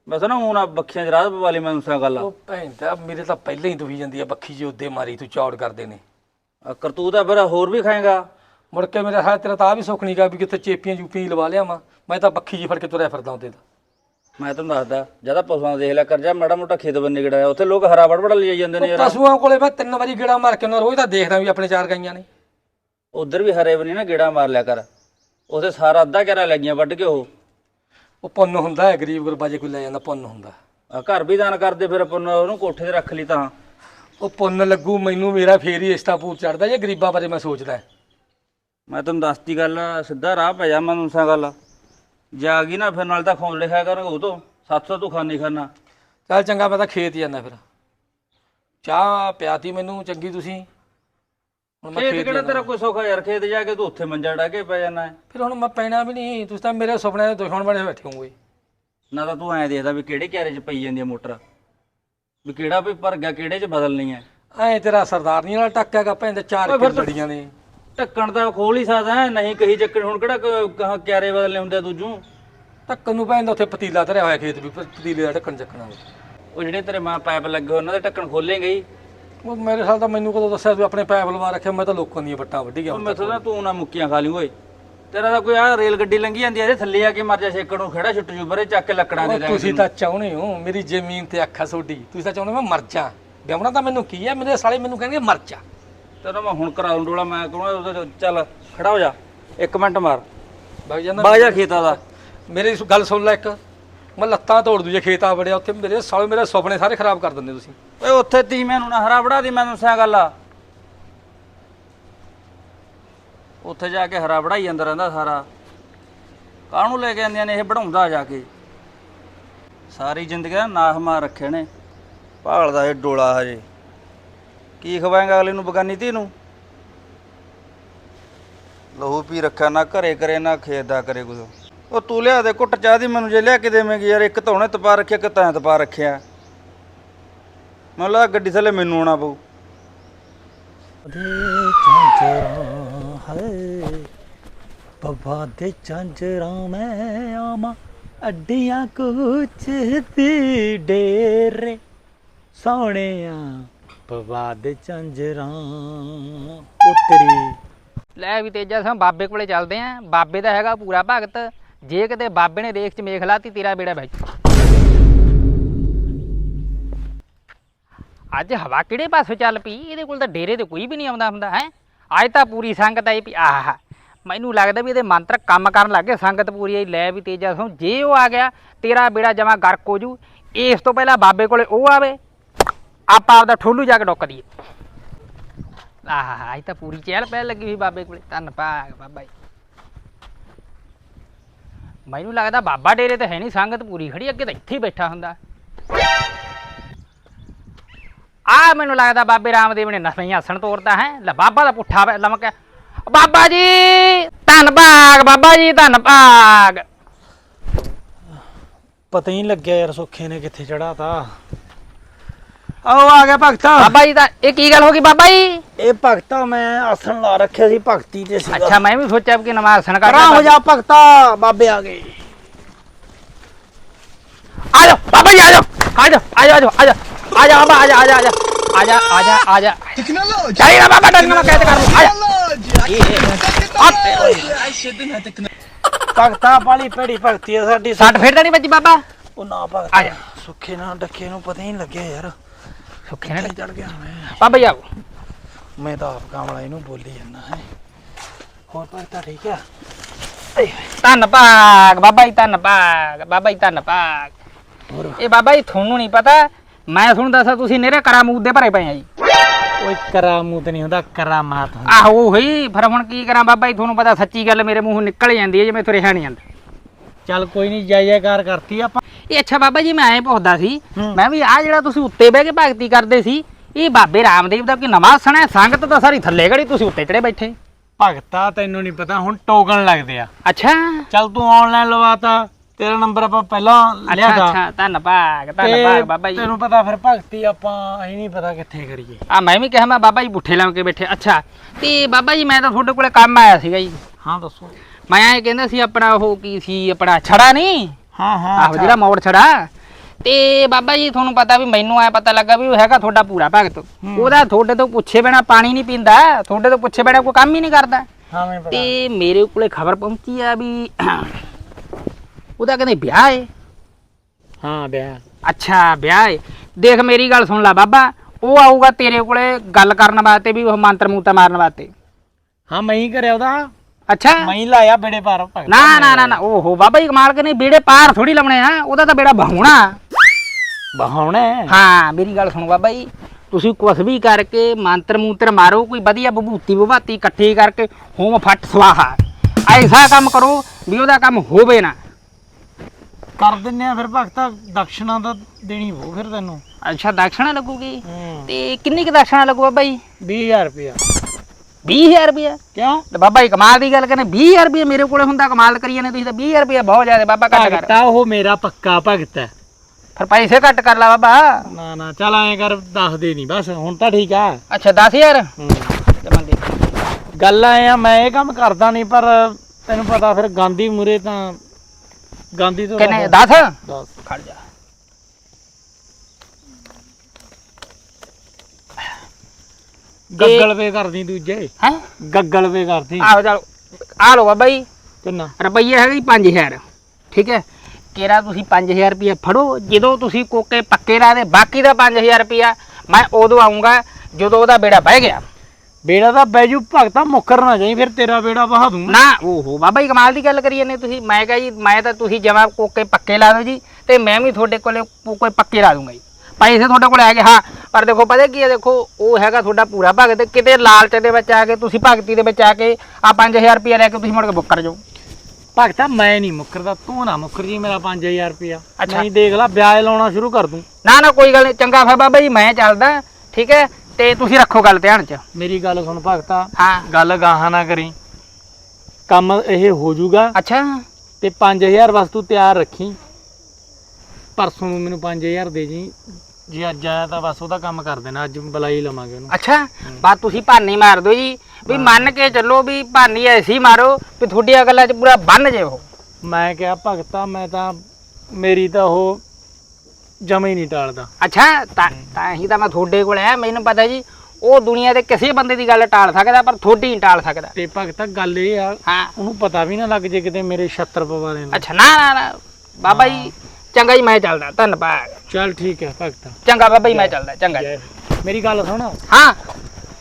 ਬਸ ਨਾ ਹੁਣ ਆ ਬੱਖੀਆਂ ਚ ਰਾਤ ਪਵਾਲੀ ਮੈਂ ਉਸਾ ਗੱਲ। ਆ ਉਹ ਭੈਣ ਦਾ ਮੇਰੇ ਤਾਂ ਪਹਿਲਾਂ ਹੀ ਦੁਖੀ ਜਾਂਦੀ ਆ ਬੱਖੀ ਜੀ ਉੱਦੇ ਮਾਰੀ ਤੂੰ ਚੌੜ ਕਰਦੇ ਨੇ। ਆ ਕਰਤੂਤ ਆ ਫਿਰ ਹੋਰ ਵੀ ਖਾਏਗਾ? ਮੁੜ ਕੇ ਮੇਰੇ ਹਾਲ ਤੇਰਾ ਤਾਂ ਆਹ ਵੀ ਸੁੱਖ ਨਹੀਂ ਗਾ ਵੀ ਕਿਤੇ ਚੇਪੀਆਂ ਜੂਪੀਆਂ ਹੀ ਲਵਾ ਲਿਆ ਮੈਂ ਮੈਂ ਤਾਂ ਬੱਖੀ ਜੀ ਫੜ ਕੇ ਤੁਰਿਆ ਫਿਰਦਾ ਉਹਦੇ ਤਾਂ। ਮੈਂ ਤੈਨੂੰ ਦੱਸਦਾ ਜ਼ਿਆਦਾ ਪਸ਼ੂਆਂ ਦਾ ਦੇਖ ਲਿਆ ਕਰ ਜਾ ਮਾੜਾ ਮੋਟਾ ਖੇਤ ਬੰਨੇ ਕਿਹੜਾ ਉੱਥੇ ਲੋਕ ਹਰਾ ਵੜ ਵੜ ਲਈ ਜਾਂਦੇ ਨੇ ਯਾਰ। ਪਸ਼ੂਆਂ ਕੋਲੇ ਮੈਂ ਤਿੰਨ ਵਾਰੀ ਗੇੜਾ ਮਾਰ ਕੇ ਉਹਨਾਂ ਰੋਜ਼ ਤਾਂ ਦੇਖਦਾ ਵੀ ਆਪਣੇ ਚਾਰ ਗਾਈਆਂ ਨੇ। ਉਧਰ ਵੀ ਹਰੇ ਬਣੀ ਨਾ ਗੇੜਾ ਮਾਰ ਲਿਆ ਕਰ। ਉੱਥੇ ਸਾਰਾ ਅੱਧਾ ਘੇਰਾ ਲੱਗੀਆਂ ਵੱਢ ਕੇ ਉਹ। ਉਹ ਪੁੰਨ ਹੁੰਦਾ ਹੈ ਗਰੀਬ ਗੁਰਬਾ ਜੇ ਕੋਈ ਲੈ ਜਾਂਦਾ ਪੁੰਨ ਹੁੰਦਾ। ਘਰ ਵੀ ਦਾਨ ਕਰਦੇ ਫਿਰ ਆਪਾਂ ਨੂੰ ਉਹਨੂੰ ਕੋਠੇ ਤੇ ਰੱਖ ਲਈ ਤਾਂ। ਉਹ ਪੁੰਨ ਲੱਗੂ ਮੈਨੂੰ ਮੇਰਾ ਫੇਰ ਹੀ ਇਸਤਾਪੂਰ ਚੜਦਾ ਜੇ ਗਰੀਬਾਂ ਬਾਰੇ ਮੈਂ ਸੋਚਦਾ ਮੈਂ ਤੈਨੂੰ ਦੱਸਤੀ ਗੱਲ ਸਿੱਧਾ ਰਾਹ ਪੈ ਜਾ ਮੈਨੂੰ ਉਸਾ ਗੱਲ। ਜਾ ਗਈ ਨਾ ਫਿਰ ਨਾਲ ਤਾਂ ਖੌਂਦ ਲਿਖਿਆ ਕਰਾਂਗਾ ਉਹ ਤੋਂ 700 ਤੂੰ ਖਾਣੀ ਖਾਣਾ ਚੱਲ ਚੰਗਾ ਮੈਂ ਤਾਂ ਖੇਤ ਹੀ ਜਾਂਦਾ ਫਿਰ। ਚਾਹ ਪਿਆਤੀ ਮੈਨੂੰ ਚੰਗੀ ਤੁਸੀਂ। ਹੁਣ ਮੈਂ ਖੇਤ ਕਿਹੜਾ। ਤੇਰਾ ਕੋਈ ਸੌਖਾ ਯਾਰ ਖੇਤ ਜਾ ਕੇ ਤੂੰ ਉੱਥੇ ਮੰਜਾ ਡਾ ਕੇ ਪੈ ਜਾਣਾ ਫਿਰ ਹੁਣ ਮੈਂ ਪੈਣਾ ਵੀ ਨਹੀਂ ਤੁਸੀਂ ਤਾਂ ਮੇਰੇ ਸੁਪਨਿਆਂ ਦੇ ਦੁਸ਼ਮਣ ਬਣੇ ਬੈਠੇ ਹੋਗੇ ਨਾ ਤਾਂ ਤੂੰ ਐਂ ਦੇਖਦਾ ਵੀ ਕਿਹੜੇ ਕਿਆਰੇ 'ਚ ਪਈ ਜਾਂਦੀ ਆ ਮੋਟਰ। ਵੀ ਕਿਹੜਾ ਵੀ ਭਰ ਗਿਆ ਕਿਹੜੇ 'ਚ ਬਦਲਣੀ ਹੈ ਐ ਤੇਰਾ ਸਰਦਾਰਨੀ ਵਾਲਾ ਟੱਕ ਹੈਗਾ ਭੈਣ ਦੇ ਚਾਰ ਓਏ ਫਿਰ ਤੂੰ- ਲੜੀਆਂ ਨੇ। ਢੱਕਣ ਤਾਂ ਖੋਲ ਹੀ ਸਕਦਾ ਹੈ, ਨਹੀਂ ਕਹੀ ਚੱਕਣ ਹੁਣ ਕਿਹੜਾ ਕ- ਕਹਾਂ ਕਿਆਰੇ ਬਦਲਨੇ ਹੁੰਦੇ ਆ ਦੂਜੂ। ਢੱਕਣ ਨੂੰ ਭੈਣ ਦਾ ਉੱਥੇ ਪਤੀਲਾ ਧਰਿਆ ਹੋਇਆ ਖੇਤ ਵੀ ਪ- ਪਤੀਲੇ ਦਾ ਢੱਕਣ ਚੱਕਣਾ। ਉਹ ਜਿਹੜੇ ਤੇਰੇ ਮਾਂ ਪਾਈਪ ਲੱਗੇ ਉਹਨਾਂ ਦੇ ਢੱਕਣ ਖੋਲੇਂਗੇ ਹੀ। ਉਹ ਮੇਰੇ ਸਾਲ ਤਾਂ ਮੈਨੂੰ ਕਦੋਂ ਦੱਸਿਆ ਤੂੰ ਆਪਣੇ ਪੈਪ ਲਵਾ ਰੱਖਿਆ ਮੈਂ ਤਾਂ ਲੋਕਾਂ ਦੀਆਂ ਵੱਟਾਂ ਵੱਢੀ ਗਿਆ ਉਹ ਮੈਥੋਂ ਨਾ ਤੂੰ ਨਾ ਮੁੱਕੀਆਂ ਖਾ ਲਈ ਓਏ। ਤੇਰਾ ਤਾਂ ਕੋਈ ਆ ਰੇਲ ਗੱਡੀ ਲੰਘੀ ਜਾਂਦੀ ਆ ਇਹਦੇ ਥੱਲੇ ਆ ਕੇ ਮਰ ਜਾ ਛੇਕਣ ਨੂੰ ਖੜਾ ਛੁੱਟ ਜੂ ਬਰੇ ਚੱਕ ਕੇ ਲੱਕੜਾਂ ਦੇ ਦੇ ਤੁਸੀਂ ਤਾਂ ਚਾਹੁੰਦੇ ਹੋ ਮੇਰੀ ਜ਼ਮੀਨ ਤੇ ਅੱਖਾਂ ਸੋਡੀ ਤੁਸੀਂ ਤਾਂ ਚਾਹੁੰਦੇ ਮੈਂ ਮਰ ਜਾ। ਵਿਆਹਣਾ ਤਾਂ ਮੈਨੂੰ ਕੀ ਹੈ ਮੇਰੇ ਸਾਲੇ ਮੈਨੂੰ ਕਹਿੰਦੇ ਮਰ ਜਾ। ਤੇਰਾ ਮੈਂ ਹੁਣ ਕਰਾਉਂ ਡੋਲਾ ਮੈਂ ਕਹੂੰਗਾ ਚੱਲ ਖੜਾ ਹੋ ਜਾ। ਇੱਕ ਮਿੰਟ ਮਾਰ। ਵਗ ਜਾਂਦਾ ਬਾਗ ਜਾ ਖੇਤਾਂ ਦਾ। ਮੇਰੀ ਸੁ- ਗੱਲ ਸੁਣ ਲੈ ਇੱਕ। ਮੈਂ ਲੱਤਾਂ ਤੋੜ ਦੂ ਜੇ ਖੇਤ ਆ ਵੜਿਆ, ਉੱਥੇ ਮੇਰੇ ਸਾਲੇ ਮੇਰੇ ਸੁਪਨੇ ਸਾਰੇ ਖਰਾਬ ਕਰ ਦਿੰਦੇ ਤੁਸੀਂ। ਓਏ, ਉੱਥੇ ਤੀ ਮੈਨੂੰ ਨਾ ਹਰਾ ਵੜਾ ਦੀ ਮੈਨੂੰ ਸਿਆ ਗੱਲ ਆ। ਉੱਥੇ ਜਾ ਕੇ ਹਰਾ ਵੜਾਈ ਜਾਂਦਾ ਰਹਿੰਦਾ ਸਾਰਾ। ਕਾਹਨੂੰ ਲੈ ਕੇ ਆਉਂਦੀਆਂ ਨੇ ਇਹ ਵਢਾਉਂਦਾ ਜਾ ਕੇ? ਸਾਰੀ ਜ਼ਿੰਦਗੀ ਦਾ ਨਾਹ ਰੱਖੇ ਨੇ। ਭਾਲਦਾ ਇਹ ਡੋਲਾ ਹਜੇ। ਕੀ ਖਵਾਏਗਾ ਅਗਲੇ ਨੂੰ, ਬਗਾਨੀ ਧੀ ਨੂੰ? ਲਹੂ ਪੀ ਰੱਖਿਆ ਨਾ, ਘਰੇ ਕਰੇ ਨਾ, ਖੇਤ ਦਾ ਕਰੇ ਕੁਝ ਉਹ ਤੂੰ ਲਿਆ ਦੇ ਘੁੱਟ ਚਾਹ ਦੀ ਮੈਨੂੰ ਜੇ ਲਿਆ ਕੇ ਦੇਵੇਂਗੀ ਯਾਰ ਇੱਕ ਤਾਂ ਉਹਨੇ ਤਪਾ ਰੱਖਿਆ ਕਿ ਤੈਂ ਤਪਾ ਰੱਖਿਆ। ਮੈਨੂੰ ਲੱਗਦਾ ਗੱਡੀ ਥੱਲੇ ਮੈਨੂੰ ਆਉਣਾ ਪਊ। ਦੇ ਚਾਂਚਰਾ ਹੈ ਪਵਾ ਦੇ ਚਾਂਜਰਾਂ ਮੈਂ ਆਵਾਂ ਅੱਡੀਆਂ ਕੁਛ ਦੀ ਡੇਰੇ। ਸੋਹਣਿਆ ਪਵਾ ਦੇ ਚਾਂਜਰਾਂ ਉਤਰੀ। ਲੈ ਵੀ ਤੇਜਾ ਸਾਂ ਬਾਬੇ ਕੋਲੇ ਚੱਲਦੇ ਆਂ। ਬਾਬੇ ਦਾ ਹੈਗਾ ਪੂਰਾ ਭਗਤ। ਜੇ ਕਿਤੇ ਬਾਬੇ ਨੇ ਦੇਖ 'ਚ ਮੇਖ ਲਾਤੀ, ਤੇਰਾ ਬੇੜਾ ਬਹਿ ਅੱਜ ਹਵਾ ਕਿਹੜੇ ਪਾਸੇ ਚੱਲ ਪਈ? ਇਹਦੇ ਕੋਲ ਤਾਂ ਡੇਰੇ ਤੇ ਕੋਈ ਵੀ ਨਹੀਂ ਆਉਂਦਾ ਹੁੰਦਾ, ਹੈ? ਅੱਜ ਤਾਂ ਪੂਰੀ ਸੰਗਤ ਆਈ ਪਈ ਆਹ, ਮੈਨੂੰ ਲੱਗਦਾ ਵੀ ਇਹਦੇ ਮੰਤਰ ਕੰਮ ਕਰਨ ਲੱਗ ਗਏ। ਸੰਗਤ ਪੂਰੀ ਆਈ, ਲੈ ਵੀ ਤੇਜਾ ਸੋਂ, ਜੇ ਉਹ ਆ ਗਿਆ, ਤੇਰਾ ਬੇੜਾ ਜਮਾ ਗਰਕ ਹੋ ਜੂ। ਇਸ ਤੋਂ ਪਹਿਲਾਂ ਬਾਬੇ ਕੋਲੇ ਉਹ ਆਵੇ, ਆਪਾਂ ਆਪਦਾ ਠੋਲੂ ਜਾ ਕੇ ਡੁੱਕ ਦਈਏ। ਆਹ, ਅੱਜ ਤਾਂ ਪੂਰੀ ਚਹਿਲ ਪਹਿਲ ਲੱਗੀ ਹੋਈ ਬਾਬੇ ਕੋਲੇ। ਧੰਨਵਾਦ ਬਾਬਾ ਜੀ। ਮੈਨੂੰ ਲੱਗਦਾ ਬਾਬਾ ਡੇਰੇ ਤੇ ਹੈ ਨਹੀਂ ਸੰਗਤ ਪੂਰੀ ਖੜੀ ਅੱਗੇ ਤਾਂ ਇੱਥੇ ਹੀ ਬੈਠਾ ਹੁੰਦਾ। ਆ ਮੈਨੂੰ ਲੱਗਦਾ ਬਾਬੇ ਰਾਮਦੇਵ ਨੇ ਨਵੇਂ ਆਸਣ ਤੋਰਦਾ ਹੈ। ਲੈ ਬਾਬਾ ਦਾ ਪੁੱਠਾ ਪੈ ਲਮਕ ਬਾਬਾ ਜੀ ਧੰਨ ਭਾਗ ਬਾਬਾ ਜੀ ਧੰਨ ਭਾਗ। ਪਤਾ ਹੀ ਨਹੀਂ ਲੱਗਿਆ ਯਾਰ ਸੁੱਖੇ ਨੇ ਕਿੱਥੇ ਚੜਾਤਾ ਆਓ ਆ ਗਿਆ ਭਗਤਾ। ਬਾਬਾ ਜੀ ਦਾ ਇਹ ਕੀ ਗੱਲ ਹੋ ਗਈ ਬਾਬਾ ਜੀ? ਇਹ ਭਗਤਾ ਮੈਂ ਆਸਣ ਲਾ ਰੱਖਿਆ ਸੀ ਭਗਤੀ ਤੇ ਸੀਗਾ। ਅੱਛਾ ਮੈਂ ਵੀ ਸੋਚਿਆ ਕਿ ਨਵਾਂ ਆਸਣ ਕਰ ਹੋ ਜਾ ਭਗਤਾ ਬਾਬੇ ਆ ਗਏ। ਆ ਜਾ ਬਾਬਾ ਜੀ ਆ ਜਾ। ਆ ਜਾ ਆ ਜਾ ਆ ਜਾ ਆ ਜਾ। ਬਾਬਾ ਆ ਜਾ ਆ ਜਾ ਆ ਜਾ। ਆ ਜਾ ਆ ਜਾ ਆ ਜਾ। ਚਾਹੀ ਨਾ ਬਾਬਾ ਮੈਂ ਕਹਿ ਤੇ ਕਰ। ਆ ਜਾ। ਭਗਤਾ ਪਾਲੀ ਪੜੀ ਭਗਤੀ ਆ ਸਾਡੀ। ਸੱਟ ਫੇਰ ਤਾਂ ਨਹੀਂ ਵੱਜੀ ਬਾਬਾ। ਉਹ ਨਾ ਆ ਭਗਤਾ ਜਾ। ਸੁੱਖੇ ਨਾਲ ਡੱਕੇ ਨੂੰ ਪਤਾ ਹੀ ਨਹੀਂ ਲੱਗਿਆ ਯਾਰ। ਸੁੱਖੇ ਨੇ ਚੜ ਗਿਆ ਮੈਂ। ਬਾਬਾ ਜੀ ਆਓ। ਮੈਂ ਤਾਂ ਆਪ ਕਾਮਲਾ ਇਹਨੂੰ ਬੋਲੀ ਜਾਂਦਾ ਹੈ। ਹੋਰ ਭਗਤਾ ਠੀਕ ਆ? ਧੰਨ ਭਾਗ ਬਾਬਾ ਜੀ ਧੰਨ ਭਾਗ ਬਾਬਾ ਜੀ ਧੰਨ ਭਾਗ। ਇਹ ਬਾਬਾ ਜੀ ਤੁਹਾਨੂੰ ਨਹੀਂ ਪਤਾ ਮੈਂ ਤੁਹਾਨੂੰ ਦੱਸਾਂ ਤੁਸੀਂ ਨੇਰੇ ਕਰਾਮੂਦ ਦੇ ਭਰੇ ਪਏ ਆ ਜੀ। ਓਏ ਕਰਾਮੂਤ ਨਹੀਂ ਹੁੰਦਾ ਕਰਾਮਾਤ ਹੁੰਦਾ। ਆਹੋ ਹੋਈ ਫਿਰ ਹੁਣ ਕੀ ਕਰਾਂ ਬਾਬਾ ਜੀ ਤੁਹਾਨੂੰ ਪਤਾ ਸੱਚੀ ਗੱਲ ਮੇਰੇ ਮੂੰਹੋਂ ਨਿਕਲ ਜਾਂਦੀ ਹੈ ਜੇ ਮੈਥੋਂ ਰਿਹਾ ਨਹੀਂ ਜਾਂਦਾ। ਚੱਲ ਕੋਈ ਨਹੀਂ ਜੈ ਜੈਕਾਰ ਕਰਤੀ ਆਪਾਂ। ਇਹ ਅੱਛਾ ਬਾਬਾ ਜੀ ਮੈਂ ਐਂ ਪੁੱਛਦਾ ਸੀ ਹੂੰ। ਮੈਂ ਵੀ ਆ ਜਿਹੜਾ ਤੁਸੀਂ ਉੱਤੇ ਬਹਿ ਕੇ ਭਗਤੀ ਕਰਦੇ ਸੀ ਇਹ ਬਾਬੇ ਰਾਮਦੇਵ ਦਾ ਕੀ ਨਵਾਂ ਆਸਣ ਹੈ? ਸੰਗਤ ਤਾਂ ਸਾਰੀ ਥੱਲੇ ਖੜੀ ਤੁਸੀਂ ਉੱਤੇ ਚੜੇ ਬੈਠੇ। ਭਗਤਾ ਤੈਨੂੰ ਨਹੀਂ ਪਤਾ ਹੁਣ ਟੋਕਣ ਲੱਗਦੇ ਆ। ਅੱਛਾ। ਚੱਲ ਤੂੰ ਆਨਲਾਈਨ ਲਵਾਤਾ ਤੇਰਾ ਨੰਬਰ ਆਪਾਂ ਪਹਿਲਾਂ ਲਿਆ ਅੱਛਾ ਤਾ ਅੱਛਾ ਧੰਨ ਭਾਗ ਧੰਨ ਤੇ ਭਾਗ ਬਾਬਾ ਜੀ। ਤੈਨੂੰ ਪਤਾ ਫਿਰ ਭਗਤੀ ਆਪਾਂ ਅਸੀਂ ਨਹੀਂ ਪਤਾ ਕਿੱਥੇ ਕਰੀਏ। ਆ ਮੈਂ ਵੀ ਕਿਹਾ ਮੈਂ ਬਾਬਾ ਜੀ ਪੁੱਠੇ ਲਾਂ ਕੇ ਬੈਠੇ। ਅੱਛਾ ਤੇ ਬਾਬਾ ਜੀ ਮੈਂ ਤਾਂ ਤੁਹਾਡੇ ਕੋਲੇ ਕੰਮ ਆਇਆ ਸੀਗਾ ਜੀ। ਹਾਂ ਦੱਸੋ। ਮੈਂ ਐਂ ਕਹਿੰਦਾ ਸੀ ਆਪਣਾ ਉਹ ਕੀ ਸੀ ਆਪਣਾ ਛੜਾ ਨਹੀਂ ਹਾਂ ਹਾਂ ਆਹੋ ਜਿਹੜਾ ਮੋੜ ਛੜਾ। ਤੇ ਬਾਬਾ ਜੀ ਤੁਹਾਨੂੰ ਪਤਾ ਵੀ ਮੈਨੂੰ ਐ ਪਤਾ ਲੱਗਾ ਵੀ ਉਹ ਹੈਗਾ ਤੁਹਾਡਾ ਪੂਰਾ ਭਗਤ। ਉਹਦਾ ਤੁਹਾਡੇ ਤੋਂ ਪੁੱਛੇ ਬਿਨਾ ਪਾਣੀ ਨਹੀਂ ਪੀਂਦਾ ਤੁਹਾਡੇ ਤੋਂ ਪੁੱਛੇ ਬਿਨਾ ਕੋਈ ਕੰਮ ਹੀ ਨਹੀਂ ਕਰਦਾ। ਹਾਂ ਮੈਂ ਪਤਾ। ਤੇ ਮੇਰੇ ਕੋਲੇ ਖਬਰ ਪਹੁੰਚੀ ਆ ਵੀ ਉਹਦਾ ਕਹਿੰਦੇ ਵਿਆਹ ਏ। ਹਾਂ ਬਿਆ ਅੱਛਾ ਵਿਆਹ ਏ। ਦੇਖ ਮੇਰੀ ਗੱਲ ਸੁਣ ਲੈ ਬਾਬਾ ਉਹ ਆਊਗਾ ਤੇਰੇ ਕੋਲੇ ਗੱਲ ਕਰਨ ਵਾਸਤੇ ਵੀ ਉਹ ਮੰਤਰ ਮੂਤਾ ਮਾਰਨ ਵਾਸਤੇ। ਹਾਂ ਮੈਂ ਹੀ ਕਰਿਆ ਉਹਦਾ। ਅੱਛਾ। ਮੈਂ ਹੀ ਲਾਇਆ ਬੇੜੇ ਪਾਰ ਭਗਤ ਨਾ ਨਾ ਨਾ। ਨਾ ਓਹੋ ਬਾਬਾ ਜੀ ਕਮਾਲ ਕਨੇ ਬੇੜੇ ਪਾਰ ਥੋੜੀ ਲਾਉਣੇ ਆ ਉਹਦਾ ਤਾਂ ਬੇੜਾ ਬਹਾਉਣਾ ਬਹਾਉਣਾ ਹੈ। ਹਾਂ ਮੇਰੀ ਗੱਲ ਸੁਣੋ ਬਾਬਾ ਜੀ। ਤੁਸੀਂ ਕੁਛ ਵੀ ਕਰਕੇ ਮੰਤਰ ਮੂਤਰ ਮਾਰੋ ਕੋਈ ਵਧੀਆ ਬਭੂਤੀ ਬਭਾਤੀ ਇਕੱਠੀ ਕਰਕੇ ਹੋਮ ਫੱਟ ਸਵਾਹਾ। ਐਸਾ ਕੰਮ ਕਰੋ ਵੀ ਉਹਦਾ ਕੰਮ ਹੋਵੇ ਨਾ। ਕਰ ਦਿੰਨੇ ਆ ਫਿਰ ਭਗਤਾ ਦਕਸ਼ਨਾ ਤਾਂ ਦੇਣੀ ਪਊ ਫਿਰ ਤੈਨੂੰ। ਅੱਛਾ ਦਕਸ਼ਣਾ ਲੱਗੂਗੀ? ਹੂੰ। ਤੇ ਕਿੰਨੀ ਕੁ ਦਕਸ਼ਣਾ ਲੱਗੂ ਬਾਬਾ ਜੀ? 20000 ਰੁਪਇਆ। 20000 ਰੁਪਇਆ? ਕਿਉਂ? ਤੇ ਬਾਬਾ ਜੀ ਕਮਾਲ ਦੀ ਗੱਲ ਕਹਿੰਦੇ 20000 ਰੁਪਇਆ ਮੇਰੇ ਕੋਲੇ ਹੁੰਦਾ ਕਮਾਲ ਕਰੀ ਜਾਂਦੇ ਤੁਸੀਂ ਤਾਂ 20000 ਰੁਪਇਆ ਬਹੁਤ ਜ਼ਿਆਦਾ ਬਾਬਾ ਘੱਟ ਕਰ। ਭਗਤਾ ਉਹ ਮੇਰਾ ਪੱਕਾ ਭਗਤ ਹੈ। ਫਿਰ ਪੈਸੇ ਘੱਟ ਕਰ ਲਾ ਬਾਬਾ। ਨਾ ਨਾ ਚੱਲ ਐਂ ਕਰ ਦੱਸ ਦੇ ਨਹੀਂ ਬਸ ਹੁਣ ਤਾਂ ਠੀਕ ਆ। ਅੱਛਾ 10000 ਹੂੰ। ਜਮਨ ਦੇ ਗੱਲ ਐ ਆ ਮੈਂ ਇਹ ਕੰਮ ਕਰਦਾ ਨਹੀਂ ਪਰ ਤੈਨੂੰ ਪਤਾ ਫਿਰ ਗਾਂਧੀ ਮੂਰੇ ਤਾਂ ਗਾਂਧੀ ਤੋਂ ਕਿੰਨੇ? ਬਾਅਦ- 10 ਦਸ। ਖੜ ਜਾ। ਗੱਗਲ ਵੇ ਕਰਦੀ ਦੂਜੇ। ਹੈ? ਗੱਗਲ ਵੇ ਕਰਦੀ। ਆਹੋ ਚਲ। ਆ ਲੋ ਬਾਬਾ ਜੀ। ਕਿੰਨਾ? ਰੁਪਈਆ ਹੈਗਾ ਜੀ 5000 ਠੀਕ ਹੈ? ਕੇਰਾ ਤੁਸੀਂ 5000 ਰੁਪਇਆ ਫੜੋ ਜਦੋਂ ਤੁਸੀਂ ਕੋਕੇ ਪੱਕੇ ਲਾ ਦੇ ਬਾਕੀ ਦਾ 5000 ਰੁਪਇਆ ਮੈਂ ਉਦੋਂ ਆਉਂਗਾ ਜਦੋਂ ਉਹਦਾ ਬੇੜਾ ਬਹਿ ਗਿਆ। ਬੇੜਾ ਤਾਂ ਬੈਜੂ ਭਗਤਾ ਮੁੱਕਰ ਨਾ ਜਾਈ ਫਿਰ ਤੇਰਾ ਬੇੜਾ ਬਹਾ ਦੂੰ ਨਾ ਓਹੋ ਬਾਬਾ ਜੀ ਕਮਾਲ ਦੀ ਗੱਲ ਕਰੀ ਜਾਂਦੇ ਤੁਸੀਂ। ਮੈਂ ਕਿਹਾ ਜੀ ਮੈਂ ਤਾਂ ਤੁਸੀਂ ਜਮਾ ਕੋਕੇ ਪੱਕੇ ਲਾ ਦਿਓ ਜੀ ਤੇ ਮੈਂ ਵੀ ਤੁਹਾਡੇ ਕੋਲੇ ਕੋਕੇ ਪੱਕੇ ਲਾ ਦੂੰਗਾ ਜੀ। ਪੈਸੇ ਤੁਹਾਡੇ ਕੋਲੇ ਆ ਗਏ ਹਾਂ ਪਰ ਦੇਖੋ ਪਤਾ ਕੀ ਹੈ ਦੇਖੋ ਉਹ ਹੈਗਾ ਤੁਹਾਡਾ ਪੂਰਾ ਭਗਤ। ਕਿਤੇ ਲਾਲਚ ਦੇ ਵਿੱਚ ਆ ਕੇ ਤੁਸੀਂ ਭਗਤੀ ਦੇ ਵਿੱਚ ਆ ਕੇ ਆ 5000 ਰੁਪਇਆ ਲੈ ਕੇ ਤੁਸੀਂ ਮੁੜ ਕੇ ਬੁੱਕ ਕਰ ਜਾਓ। ਭਗਤਾ ਮੈਂ ਨਹੀਂ ਮੁੱਕਰਦਾ ਤੂੰ ਨਾ ਮੁੱਕਰ ਜੀ ਮੇਰਾ 5000 ਰੁਪਇਆ। ਅੱਛਾ। ਨਹੀਂ ਦੇਖ ਲੈ ਵਿਆਜ ਲਾਉਣਾ ਸ਼ੁਰੂ ਕਰ ਦੂੰ। ਨਾ ਨਾ ਕੋਈ ਗੱਲ ਨਹੀਂ ਚੰਗਾ ਫਿਰ ਬਾਬਾ ਜੀ ਮੈਂ ਚੱਲਦਾ ਠੀਕ ਹੈ? ਤੇ ਤੁਸੀਂ ਰੱਖੋ ਗੱਲ ਧਿਆਨ 'ਚ। ਮੇਰੀ ਗੱਲ ਸੁਣ ਭਗਤਾ ਹਾਂ। ਗੱਲ ਗਾਹਾਂ ਨਾ ਕਰੀ। ਕੰਮ ਇਹ ਹੋ ਜਾਊਗਾ। ਅੱਛਾ। ਤੇ 5000 ਵਸਤੂ ਤਿਆਰ ਰੱਖੀ। ਪਰਸੋਂ ਨੂੰ ਮੈਨੂੰ 5000 ਦੇ ਜੀ। ਜੇ ਅੱਜ ਆਇਆ ਤਾਂ ਬਸ ਉਹਦਾ ਕੰਮ ਕਰ ਦੇਣਾ ਅੱਜ ਬੁਲਾਈ ਲਵਾਂਗੇ ਉਹਨੂੰ। ਅੱਛਾ ਬਾਤ ਤੁਸੀਂ ਭਾਨੀ ਮਾਰ ਦਿਓ ਜੀ ਵੀ ਮੰਨ ਕੇ ਚੱਲੋ ਵੀ ਭਾਨੀ ਐਸੀ ਮਾਰੋ ਵੀ ਤੁਹਾਡੀਆਂ ਗੱਲਾਂ 'ਚ ਪੂਰਾ ਬੰਨ ਜੇ ਉਹ। ਮੈਂ ਕਿਹਾ ਭਗਤਾ ਮੈਂ ਤਾਂ ਮੇਰੀ ਤਾਂ ਉਹ ਜਮਾ ਨਹੀਂ ਟਾਲਦਾ। ਅੱਛਾ ਤਾਂ ਤਾਂ ਹੀ ਤਾਂ ਮੈਂ ਤੁਹਾਡੇ ਕੋਲ ਆਇਆ ਮੈਨੂੰ ਪਤਾ ਜੀ ਉਹ ਦੁਨੀਆ ਦੇ ਕਿਸੇ ਬੰਦੇ ਦੀ ਗੱਲ ਟਾਲ ਸਕਦਾ ਪਰ ਤੁਹਾਡੀ ਨਹੀਂ ਟਾਲ ਸਕਦਾ। ਤੇ ਭਗਤਾ ਗੱਲ ਇਹ ਆ ਹਾਂ। ਉਹਨੂੰ ਪਤਾ ਵੀ ਨਾ ਲੱਗ ਜੇ ਕਿਤੇ ਮੇਰੇ ਛੱਤਰ ਪਵਾ ਦੇਣ ਅੱਛਾ ਨਾ ਨਾ ਨਾ ਬਾਬਾ ਜੀ ਚੰਗਾ ਜੀ ਮੈਂ ਚੱਲਦਾ ਧੰਨਵਾਦ। ਚੱਲ ਠੀਕ ਹੈ ਭਗਤਾ। ਚੰਗਾ ਬਾਬਾ ਜੀ ਮੈਂ ਚੱਲਦਾ ਚੰਗਾ ਜੀ। ਮੇਰੀ ਗੱਲ ਸੁਣ। ਹਾਂ।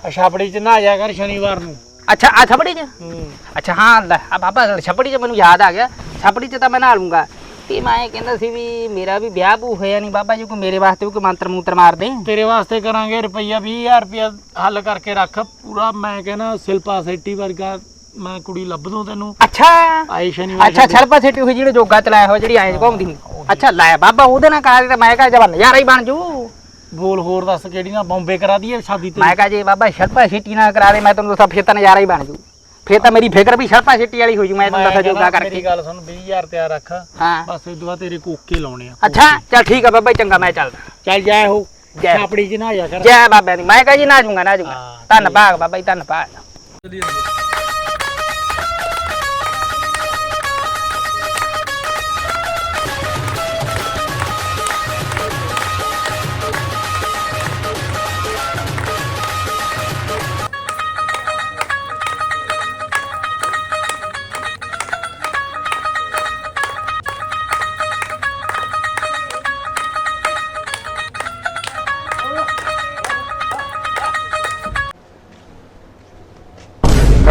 ਅਸ਼ਾਪੜੀ ਚ ਨਾ ਜਾ ਕਰ ਸ਼ਨੀਵਾਰ ਨੂੰ। ਅੱਛਾ ਆ ਛਪੜੀ 'ਚ? ਹੂੰ। ਅੱਛਾ ਹਾਂ ਲੈ ਆ ਬਾਬਾ ਛਪੜੀ 'ਚ ਮੈਨੂੰ ਯਾਦ ਆ ਗਿਆ। ਛਪੜੀ 'ਚ ਤਾਂ ਮੈਂ ਨਹਾ ਲੂੰਗਾ। ਤੇ ਮੈਂ ਇਹ ਕਹਿੰਦਾ ਸੀ ਵੀ ਮੇਰਾ ਵੀ ਵਿਆਹ ਬੂ ਹੋਇਆ ਨਹੀਂ ਬਾਬਾ ਜੀ ਕੋਈ ਮੇਰੇ ਵਾਸਤੇ ਵੀ ਕੋਈ ਮੰਤਰ ਮੂਤਰ ਮਾਰ ਦੇ। ਤੇਰੇ ਵਾਸਤੇ ਕਰਾਂਗੇ ਰੁਪਈਆ 20000 ਰੁਪਈਆ ਹੱਲ ਕਰਕੇ ਰੱਖ। ਪੂਰਾ ਮੈਂ ਕਹਿੰਦਾ ਸਿਲਪਾ ਸੈਟੀ ਵਰਗਾ ਮੈਂ ਕੁੜੀ ਲੱਭ ਦੂੰ ਤੈਨੂੰ। ਅੱਛਾ। ਆਈ ਸ਼ਨੀਵਾਰ ਅੱਛਾ ਛਲਪਾ ਸਿੱਟੀ ਹੋਈ ਜਿਹੜੇ ਜੋਗਾ ਚਲਾਇਆ ਹੋਇਆ ਜਿਹੜੀ ਐਂ ਘੁੰਮਦੀ ਹੁੰਦੀ। ਅੱਛਾ ਲੈ ਬਾਬਾ ਉਹਦੇ ਨਾਲ ਕਰਾ ਦੇ ਤੇ ਮੈਂ ਕਹਾ ਜਵਾ ਨਜ਼ਾਰਾ ਹੀ ਬਣ ਜੂ। ਬੋਲ ਹੋਰ ਦੱਸ ਕਿਹੜੀ ਨਾਲ ਬੰਬੇ ਕਰਾ ਦਈਏ ਸ਼ਾਦੀ ਤੇ? ਮੈਂ ਕਹਾ ਜੇ ਬਾਬਾ ਛਲਪਾ ਸਿੱਟੀ ਨਾਲ ਕਰਾ ਦੇ ਮੈਂ ਤੈਨੂੰ ਦੱਸਾਂ ਫੇਰ ਤਾਂ ਨਜ਼ਾਰਾ ਹੀ ਬਣ ਜੂ। ਫੇਰ ਤਾਂ ਮੇਰੀ ਫਿਕਰ ਵੀ ਛਲਪਾ ਸਿੱਟੀ ਵਾਲੀ ਹੋ ਜੂ ਮੈਂ ਤੈਨੂੰ ਦੱਸਾਂ ਜੋਗਾ ਮੇਰੀ ਕਰਕੇ। ਗੱਲ ਸੁਣ 20000 ਤਿਆਰ ਰੱਖ। ਹਾਂ। ਬਸ ਇਹ ਦੁਆ ਤੇਰੇ ਕੋਕੇ ਲਾਉਣੇ ਆ। ਅੱਛਾ ਚੱਲ ਠੀਕ ਆ ਬਾਬਾ ਜੀ, ਚੰਗਾ ਮੈਂ ਚੱਲਦਾ। ਚੱਲ ਜਾ ਹੋ ਜੈ। ਛਾਪੜੀ ਚ ਨਾ ਜਾ ਕਰ। ਜੈ ਬਾਬਾ ਦੀ। ਮੈਂ ਕਹਾ ਜੀ ਨਾ ਜੂੰਗਾ ਨਾ ਜੂੰਗਾ। ਧੰਨਵਾਦ ਬਾਬਾ ਜੀ ਧੰਨਵਾਦ।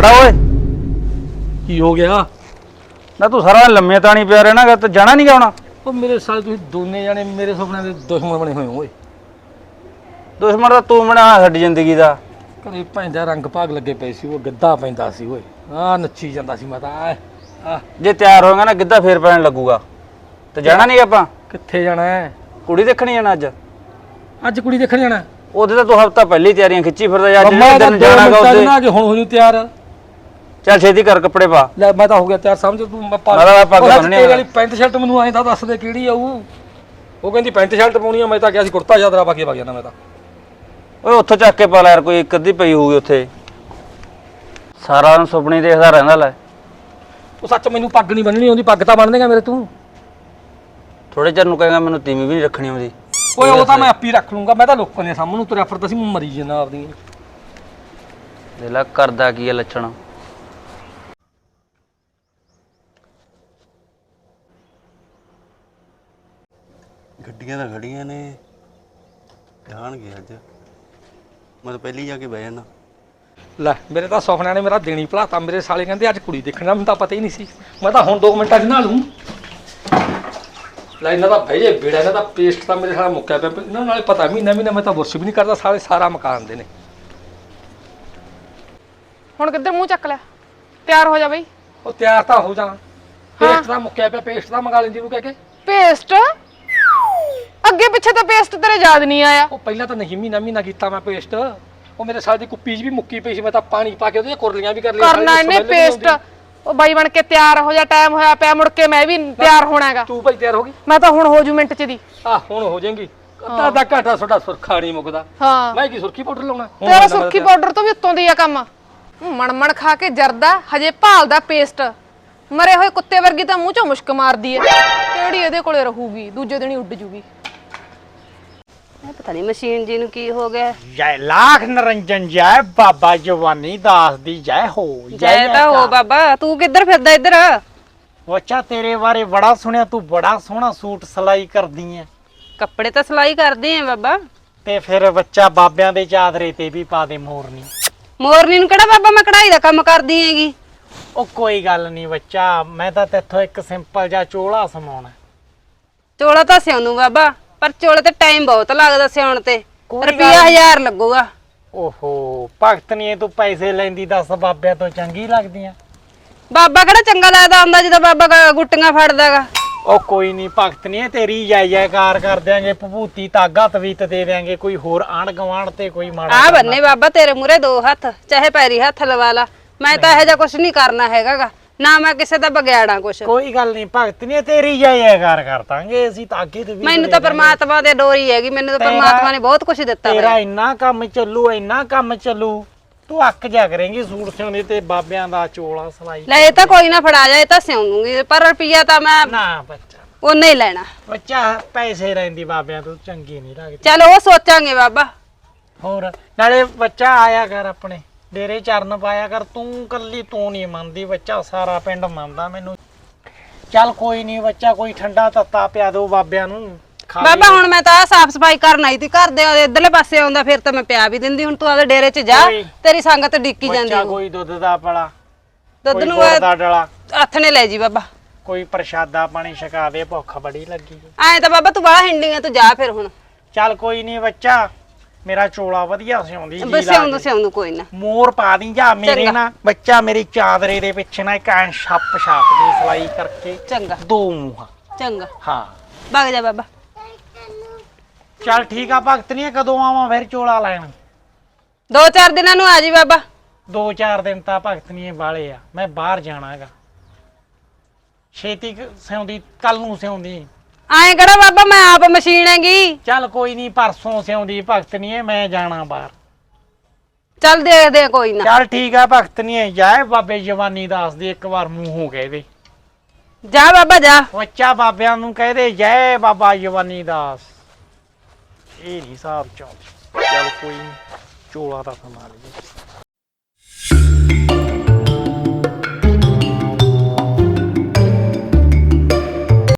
ਖੜਾ ਓਏ। ਕੀ ਹੋ ਗਿਆ? ਨਾ ਤੂੰ ਸਾਰਾ ਲੰਮੇ ਤਾਂ ਨਹੀਂ ਪਿਆ ਰਹਿਣਾਗਾ ਤੇ ਜਾਣਾ ਨਹੀਂ ਆਉਣਾ ਉਹ ਮੇਰੇ ਸਾਲ ਤੁਸੀਂ ਦੋਨੇ ਜਾਣੇ ਮੇਰੇ ਸੁਪਨਿਆਂ ਦੇ ਦੁਸ਼ਮਣ ਬਣੇ ਹੋਏ ਹੋ ਓਏ। ਦੁਸ਼ਮਣ ਤਾਂ ਤੂੰ ਬਣਿਆ ਸਾਡੀ ਜ਼ਿੰਦਗੀ ਦਾ। ਘਰੇ ਪੈਂਦਾ ਰੰਗ ਭਾਗ ਲੱਗੇ ਪਏ ਸੀ ਉਹ ਗੱਦਾ ਪੈਂਦਾ ਸੀ ਓਏ। ਆ ਨੱਚੀ ਜਾਂਦਾ ਸੀ ਮੈਂ ਤਾਂ ਜੇ ਤਿਆਰ ਹੋਏਗਾ ਨਾ ਗਿੱਧਾ ਫੇਰ ਪੈਣ ਲੱਗੂਗਾ। ਤੇ ਜਾਣਾ ਨਹੀਂ ਆਪਾਂ? ਕਿੱਥੇ ਜਾਣਾ ਹੈ? ਕੁੜੀ ਦੇਖਣੀ ਜਾਣਾ ਅੱਜ? ਅੱਜ ਕੁੜੀ ਦੇਖਣ ਜਾਣਾ ਉਹਦੇ ਤਾਂ ਤੂੰ ਹਫਤਾ ਪਹਿਲੇ ਤਿਆਰੀਆਂ ਖਿੱਚੀ ਫਿਰਦਾ ਯਾਰ ਮੰਮਾ ਦਾ ਦਿਨ ਦੋ ਮਿੰਟਾਂ ਉਹਦੇ। ਨਾ ਕਿ ਹੁਣ ਹੋ ਜੂ ਤਿਆਰ। ਚੱਲ ਛੇਤੀ ਕਰ ਕੱਪੜੇ ਪਾ। ਲੈ ਮੈਂ ਤਾਂ ਹੋ ਗਿਆ ਤਿਆਰ ਸਮਝ ਤੂੰ ਮੈਂ ਪਾ ਮੈਂ ਤਾਂ ਪੱਗ ਬੰਨ੍ਹਣੀ ਤੇਰੇ ਆ। ਵਾਲੀ ਪੈਂਟ ਸ਼ਰਟ ਮੈਨੂੰ ਐਂ ਤਾਂ ਦੱਸ ਦੇ ਕਿਹੜੀ ਆਊ ਉਹ। ਕਹਿੰਦੀ ਪੈਂਟ ਸ਼ਰਟ ਪਾਉਣੀ ਆ ਮੈਂ ਤਾਂ ਕਿਹਾ ਸੀ ਕੁੜਤਾ ਚਾਦਰਾ ਪਾ ਕੇ ਵਗ ਜਾਣਾ ਮੈਂ ਤਾਂ। ਓਏ ਉੱਥੋਂ ਚੱਕ ਕੇ ਪਾ ਲੈ ਯਾਰ ਕੋਈ ਇੱਕ ਅੱਧੀ ਪਈ ਹੋਊਗੀ ਉੱਥੇ। ਸਾਰਾ ਦਿਨ ਸੁਪਨੇ ਦੇਖਦਾ ਰਹਿੰਦਾ ਲੈ। ਉਹ ਸੱਚ ਮੈਨੂੰ ਪੱਗ ਨਹੀਂ ਬੰਨਣੀ ਆਉਂਦੀ ਪੱਗ ਤਾਂ ਬੰਨ ਦੇਗਾ ਮੇਰੇ ਤੂੰ। ਥੋੜੇ ਚਿਰ ਨੂੰ ਕਹੇਗਾ ਮੈਨੂੰ ਤੀਵੀਂ ਵੀ ਨਹੀਂ ਰੱਖਣੀ ਆਉਂਦੀ। ਓਏ ਉਹ ਤਾਂ ਮੈਂ ਆਪੀ ਰੱਖ ਲੂੰਗਾ ਮੈਂ ਤਾਂ ਲੋਕਾਂ ਦੇ ਸਾਹਮਣੇ ਤੁਰਿਆ ਫਿਰਦਾ ਸੀ ਮਰੀ ਜਾਂਦਾ ਆਪਦੀ ਦੇ ਲੈ ਕਰਦਾ ਕੀ ਹੈ ਲੱਛਣ। ਗੱਡੀਆਂ ਤਾਂ ਖੜੀਆਂ ਨੇ। ਜਾਣਗੇ ਅੱਜ। ਮੈਂ ਤਾਂ ਪਹਿਲੀ ਜਾ ਕੇ ਬਹਿ ਜਾਣਾ ਲੈ ਮੇਰੇ ਤਾਂ ਸੁਪਨਿਆਂ ਨੇ ਮੇਰਾ ਦੇਣੀ ਭਲਾਤਾ। ਮੇਰੇ ਸਾਲੇ ਕਹਿੰਦੇ ਅੱਜ ਕੁੜੀ ਦੇਖਣਾ ਮੈਨੂੰ ਤਾਂ ਪਤਾ ਹੀ ਨਹੀਂ ਸੀ। ਮੈਂ ਤਾਂ ਹੁਣ 2 ਮਿੰਟਾਂ 'ਚ ਨਹਾ ਲੂੰ ਲੈ ਇਹਨਾਂ ਦਾ ਭੇਜੇ ਬੇੜਾ ਇਹਨਾਂ ਦਾ ਪੇਸਟ ਤਾਂ ਮੇਰੇ ਸਾਲਾ ਮੁੱਕਿਆ ਪਿਆ। ਇਹਨਾਂ ਨਾਲੇ ਪਤਾ ਮਹੀਨਾ ਮਹੀਨਾ ਮੈਂ ਤਾਂ ਬੁਰਸ਼ ਵੀ ਨਹੀਂ ਕਰਦਾ ਸਾਲੇ ਸਾਰਾ ਮਕਾਨ ਦੇ ਨੇ। ਹੁਣ ਕਿੱਧਰ ਮੂੰਹ ਚੱਕ ਲਿਆ? ਤਿਆਰ ਹੋ ਜਾ ਬਈ। ਉਹ ਤਿਆਰ ਤਾਂ ਹੋ ਜਾ ਪੇਸਟ ਤਾਂ ਮੁੱਕਿਆ ਪਿਆ ਪੇਸਟ ਤਾਂ ਮੰਗਾ ਲੈਂਦੀ ਨੂੰ ਕਹਿ ਕੇ। ਪੇਸਟ ਅੱਗੇ ਪਿੱਛੇ ਤਾਂ ਪੇਸਟ ਤੇਰੇ ਯਾਦ ਨਹੀਂ ਆਇਆ। ਉਹ ਪਹਿਲਾਂ ਤਾਂ ਨਹੀਂ ਮਹੀਨਾ ਮਹੀਨਾ ਕੀਤਾ ਮੈਂ ਪੇਸਟ। ਉਹ ਮੇਰੇ ਸਾਲ ਦੀ ਕੁੱਪੀ 'ਚ ਵੀ ਮੁੱਕੀ ਪਈ ਸੀ ਮੈਂ ਤਾਂ ਪਾਣੀ ਪਾ ਕੇ ਉਹਦੇ ਕੁਰਲੀਆਂ ਵੀ ਕਰ ਲਈਆਂ ਕਰਨਾ ਇਹਨੇ ਪੇਸਟ। ਉਹ ਬਾਈ ਬਣ ਕੇ ਤਿਆਰ ਹੋ ਜਾ ਟਾਈਮ ਹੋਇਆ ਪਿਆ ਮੁੜ ਕੇ ਮੈਂ ਵੀ ਤਿਆਰ ਹੋਣਾ ਹੈਗਾ। ਤੂੰ ਭਾਈ ਤਿਆਰ ਹੋ ਗਈ? ਮੈਂ ਤਾਂ ਹੁਣ ਹੋ ਜੂ ਮਿੰਟ ਚ ਦੀ। ਆ ਹੁਣ ਹੋ ਜਾਏਗੀ। ਅੱਧਾ ਅੱਧਾ ਘਾਟਾ ਤੁਹਾਡਾ ਸੁਰਖਾ ਨਹੀਂ ਮੁੱਕਦਾ। ਹਾਂ। ਮੈਂ ਕੀ ਸੁਰਖੀ ਪਾਊਡਰ ਲਾਉਣਾ? ਹੁਣ ਤੇਰਾ ਮੇਰਾ ਪਾਊਡਰ ਤੋਂ ਵੀ ਉੱਤੋਂ ਦੀ ਆ ਕੰਮ। ਮਣਮਣ ਖਾ ਕੇ ਜਰਦਾ ਹਜੇ ਭਾਲਦਾ ਪੇਸਟ। ਮਰੇ ਹੋਏ ਕੁੱਤੇ ਵਰਗੀ ਤਾਂ ਮੂੰਹ ਚੋਂ ਮੁਸ਼ਕ ਮਾਰਦੀ ਐ ਕਿਹੜੀ ਇਹਦੇ ਕੋਲੇ ਰਹੂਗੀ ਦੂਜੇ ਦਿਨ ਹੀ ਉੱਡ ਜੂਗੀ। ਇਹ ਪਤਾ ਨਹੀਂ ਮਸ਼ੀਨ ਜੀ ਨੂੰ ਕੀ ਹੋ ਗਿਆ। ਜੈ ਲਾਖ ਨਰੰਜਨ ਜੈ ਬਾਬਾ ਜਵਾਨੀ ਦਾਸ ਦੀ ਜੈ ਹੋ ਜੈ ਤਾਂ ਹੋ ਬਾਬਾ ਤੂੰ ਕਿੱਧਰ ਫਿਰਦਾ ਇੱਧਰ? ਬੱਚਾ ਤੇਰੇ ਬਾਰੇ ਬੜਾ ਸੁਣਿਆ ਤੂੰ ਬੜਾ ਸੋਹਣਾ ਸੂਟ ਸਿਲਾਈ ਕਰਦੀ ਐ। ਕੱਪੜੇ ਤਾਂ ਸਿਲਾਈ ਕਰਦੇ ਆ ਬਾਬਾ। ਤੇ ਫਿਰ ਬੱਚਾ ਬਾਬਿਆਂ ਦੇ ਚਾਦਰੇ ਤੇ ਵੀ ਪਾ ਦੇ ਮੋਰਨੀ। ਮੋਰਨੀ ਨੂੰ ਕਿਹੜਾ ਬਾਬਾ ਮੈਂ ਕਢਾਈ ਦਾ ਕੰਮ ਕਰਦੀ ਹੈਗੀ? ਉਹ ਕੋਈ ਗੱਲ ਨਹੀਂ ਬੱਚਾ ਮੈਂ ਤਾਂ ਤੇਥੋਂ ਇੱਕ ਸਿੰਪਲ ਜਿਹਾ ਚੋਲਾ ਸਮਾਉਣਾ। ਚੋਲਾ ਤਾਂ ਸਿਉਣੂ ਬਾਬਾ। ਪਰ ਚੋਲੇ ਤੇ ਟਾਈਮ ਬਹੁਤ ਲੱਗਦਾ ਸਿਉਣ ਤੇ। ਕੋਈ ਰੁਪਿਆ 1000 ਲੱਗੂਗਾ। ਓਹੋ ਭਗਤ ਨਹੀਂ ਤੂੰ ਪੈਸੇ ਲੈਂਦੀ ਦੱਸ ਬਾਬਿਆਂ ਤੋਂ ਚੰਗੀ ਲੱਗਦੀ ਆ ਬਾਬਾ ਕਿਹੜਾ ਚੰਗਾ ਲੱਗਦਾ ਹੁੰਦਾ ਜਦੋਂ ਬਾਬਾ ਗ- ਗੁੱਟੀਆਂ ਫੜਦਾਗਾ? ਉਹ ਕੋਈ ਨਹੀਂ ਭਗਤ ਨਹੀਂ ਤੇਰੀ ਜੈ ਜੈਕਾਰ ਕਰ ਦਿਆਂਗੇ ਭਭੂਤੀ ਤਾਗਾ ਤਵੀਤ ਦੇ ਦਿਆਂਗੇ ਕੋਈ ਹੋਰ ਆਣ ਗਵਾਣ ਤੇ ਕੋਈ ਮਾੜਾ ਆ ਬੰਨੇ ਬਾਬਾ ਤੇਰੇ ਮੂਰੇ ਦੋ ਹੱਥ ਚਾਹੇ ਪੈਰੀ ਹੱਥ ਲਵਾ ਲਾ। ਮੈਂ ਤਾਂ ਇਹੋ ਜਿਹਾ ਕੁਝ ਨਹੀਂ ਕਰਨਾ ਹੈਗਾਗਾ। ਨਾ ਮੈਂ ਕਿਸੇ ਦਾ ਬਗਿਆੜਾ ਕੁਛ। ਕੋਈ ਗੱਲ ਨਹੀਂ ਭਗਤ ਨਹੀਂ ਤੇਰੀ ਜਾਇਆਕਾਰ ਕਰ ਦਾਂਗੇ ਅਸੀਂ ਤਾਂ ਅੱਗੇ ਤੇ ਵੀ ਮੈਨੂੰ ਤਾਂ ਪਰਮਾਤਮਾ ਦੇ ਡੋਰੀ ਹੈਗੀ ਮੈਨੂੰ ਤਾਂ ਤੇਰਾ- ਪਰਮਾਤਮਾ ਨੇ ਬਹੁਤ ਕੁਝ ਦਿੱਤਾ ਤੇਰਾ ਇੰਨਾ ਕੰਮ ਚੱਲੂ ਇੰਨਾ ਕੰਮ ਚੱਲੂ ਤੂੰ ਅੱਕ ਜਾ ਕਰੇਂਗੀ ਸੂਟ ਸਿਉਂਦੇ ਤੇ ਬਾਬਿਆਂ ਦਾ ਚੋਲਾ ਸਲਾਈ। ਲੈ ਇਹ ਤਾਂ ਕੋਈ ਨਾ ਫੜਾ ਜਾ ਇਹ ਤਾਂ ਸਿਉਂ ਦੂੰਗੀ ਪਰ ਰੁਪਈਆ ਤਾਂ ਮੈਂ ਨਾ ਬੱਚਾ। ਉਹਨੇ ਹੀ ਲੈਣਾ। ਬੱਚਾ ਪੈਸੇ ਰਹਿੰਦੀ ਬਾਬਿਆਂ ਤੋਂ ਚੰਗੀ ਨਹੀਂ ਲੱਗਦੀ। ਚਲ ਉਹ ਸੋਚਾਂਗੇ ਬਾਬਾ। ਹੋਰ ਨਾਲੇ ਬੱਚਾ ਆਇਆ ਕਰ ਆਪਣੇ। ਡੇਰੇ ਚਰਨ ਪਾਇਆ ਕਰ ਤੂੰ ਕੱਲੀ ਤੂੰ ਨਹੀਂ ਮੰਨਦੀ ਬੱਚਾ ਸਾਰਾ ਪਿੰਡ ਮੰਨਦਾ ਮੈਨੂੰ। ਚੱਲ ਕੋਈ ਨਹੀਂ ਬੱਚਾ ਕੋਈ ਠੰਡਾ ਤੱਤਾ ਪਿਆ ਦੋ ਬਾਬਿਆਂ ਨੂੰ ਖਾ ਲਈ। ਬਾਬਾ ਹੁਣ ਮੈਂ ਤਾਂ ਸਾਫ਼ ਸਫ਼ਾਈ ਕਰਨ ਆਈ ਤੀ ਘਰ ਦੇ ਇਧਰਲੇ ਪਾਸੇ ਆਉਂਦਾ ਫਿਰ ਤਾਂ ਮੈਂ ਪਿਆ ਵੀ ਦਿੰਦੀ ਹੁਣ ਤੂੰ ਆਦੇ ਡੇਰੇ 'ਚ ਜਾ ਤੇਰੀ ਸੰਗਤ ਡਿੱਕੀ ਜਾਂਦੀ ਬੱਚਾ ਹੋਊ। ਕੋਈ ਦੁੱਧ ਦਾ ਪਲਾ ਦੁੱਧ ਕੋਈ ਨੂੰ ਗੁੜ ਦਾ ਡਲਾ। ਹੱਥ ਨੇ ਲੈ ਜੀ ਬਾਬਾ। ਕੋਈ ਪ੍ਰਸ਼ਾਦਾ ਪਾਣੀ ਛਕਾ ਦੇ ਭੁੱਖ ਬੜੀ ਲੱਗੀ। ਐਂ ਤਾਂ ਬਾਬਾ ਤੂੰ ਬਾਹਲਾ ਹਿੰਡੀਆਂ ਤੂੰ ਜਾ ਫਿਰ ਹੁਣ। ਚੱਲ ਕੋਈ ਨਹੀਂ ਬੱਚਾ ਮੇਰਾ ਚੋਲਾ ਵਧੀਆ ਸਿਉਂਦੀ ਜੀ ਬਸ ਸਿਉਂ ਦੂ ਕੋਈ ਨਾ। ਮੋਰ ਪਾ ਦੀ ਜਾ ਮੇਰੇ ਚੰਗਾ। ਨਾ ਬੱਚਾ ਮੇਰੀ ਚਾਦਰੇ ਦੇ ਪਿੱਛੇ ਨਾ ਇੱਕ ਐਂ ਛੱਪ ਛਾਪ ਦੀ ਸਲਾਈ ਕਰਕੇ ਚੰਗਾ। ਦੋ ਮੂੰਹਾਂ। ਚੰਗਾ। ਹਾਂ। ਭਗ ਜਾ ਬਾਬਾ। ਚੱਲ ਠੀਕ ਆ ਭਗਤ ਨਹੀਂ ਕਦੋਂ ਆਵਾਂ ਫਿਰ ਚੋਲਾ ਲੈਣ? ਦੋ ਚਾਰ ਦਿਨਾਂ ਨੂੰ ਆ ਜੀ ਬਾਬਾ। ਦੋ ਚਾਰ ਦਿਨ ਤਾਂ ਭਗਤ ਨਹੀਂ ਵਾਲੇ ਆ। ਮੈਂ ਬਾਹਰ ਜਾਣਾਗਾ ਛੇਤੀ ਕੁ ਸਿਉਂਦੀ ਕੱਲ ਨੂੰ ਸਿਉਂਦੀ। ਐਂ ਕਿਹੜਾ ਬਾਬਾ ਮੈਂ ਆਪ ਮਸ਼ੀਨ ਹੈਗੀ। ਚੱਲ ਕੋਈ ਨਹੀਂ ਪਰਸੋਂ ਸਿਉਂਦੀ ਭਗਤ ਨਹੀਂ ਮੈਂ ਜਾਣਾ ਬਾਹਰ। ਚੱਲ ਦੇਖਦੇ ਆ ਕੋਈ ਨਾ। ਚੱਲ ਠੀਕ ਆ ਭਗਤ ਨਹੀਂ ਜਾਏ ਬਾਬੇ ਜਵਾਨੀ ਦਾਸ ਦੀ ਇੱਕ ਵਾਰ ਮੂੰਹੋਂ ਕਹਿ ਦੇ ਜਾ ਬਾਬਾ ਜਾ। ਬੱਚਾ ਬਾਬਿਆਂ ਨੂੰ ਕਹਦੇ ਜੈ ਬਾਬਾ ਜਵਾਨੀ ਦਾਸ। ਇਹ ਨਹੀਂ ਹਿਸਾਬ ਚੋਂ ਚੱਲ ਕੋਈ ਨੀ, ਚੋਲਾ ਦਾ ਸਮਾਨ ਲਈ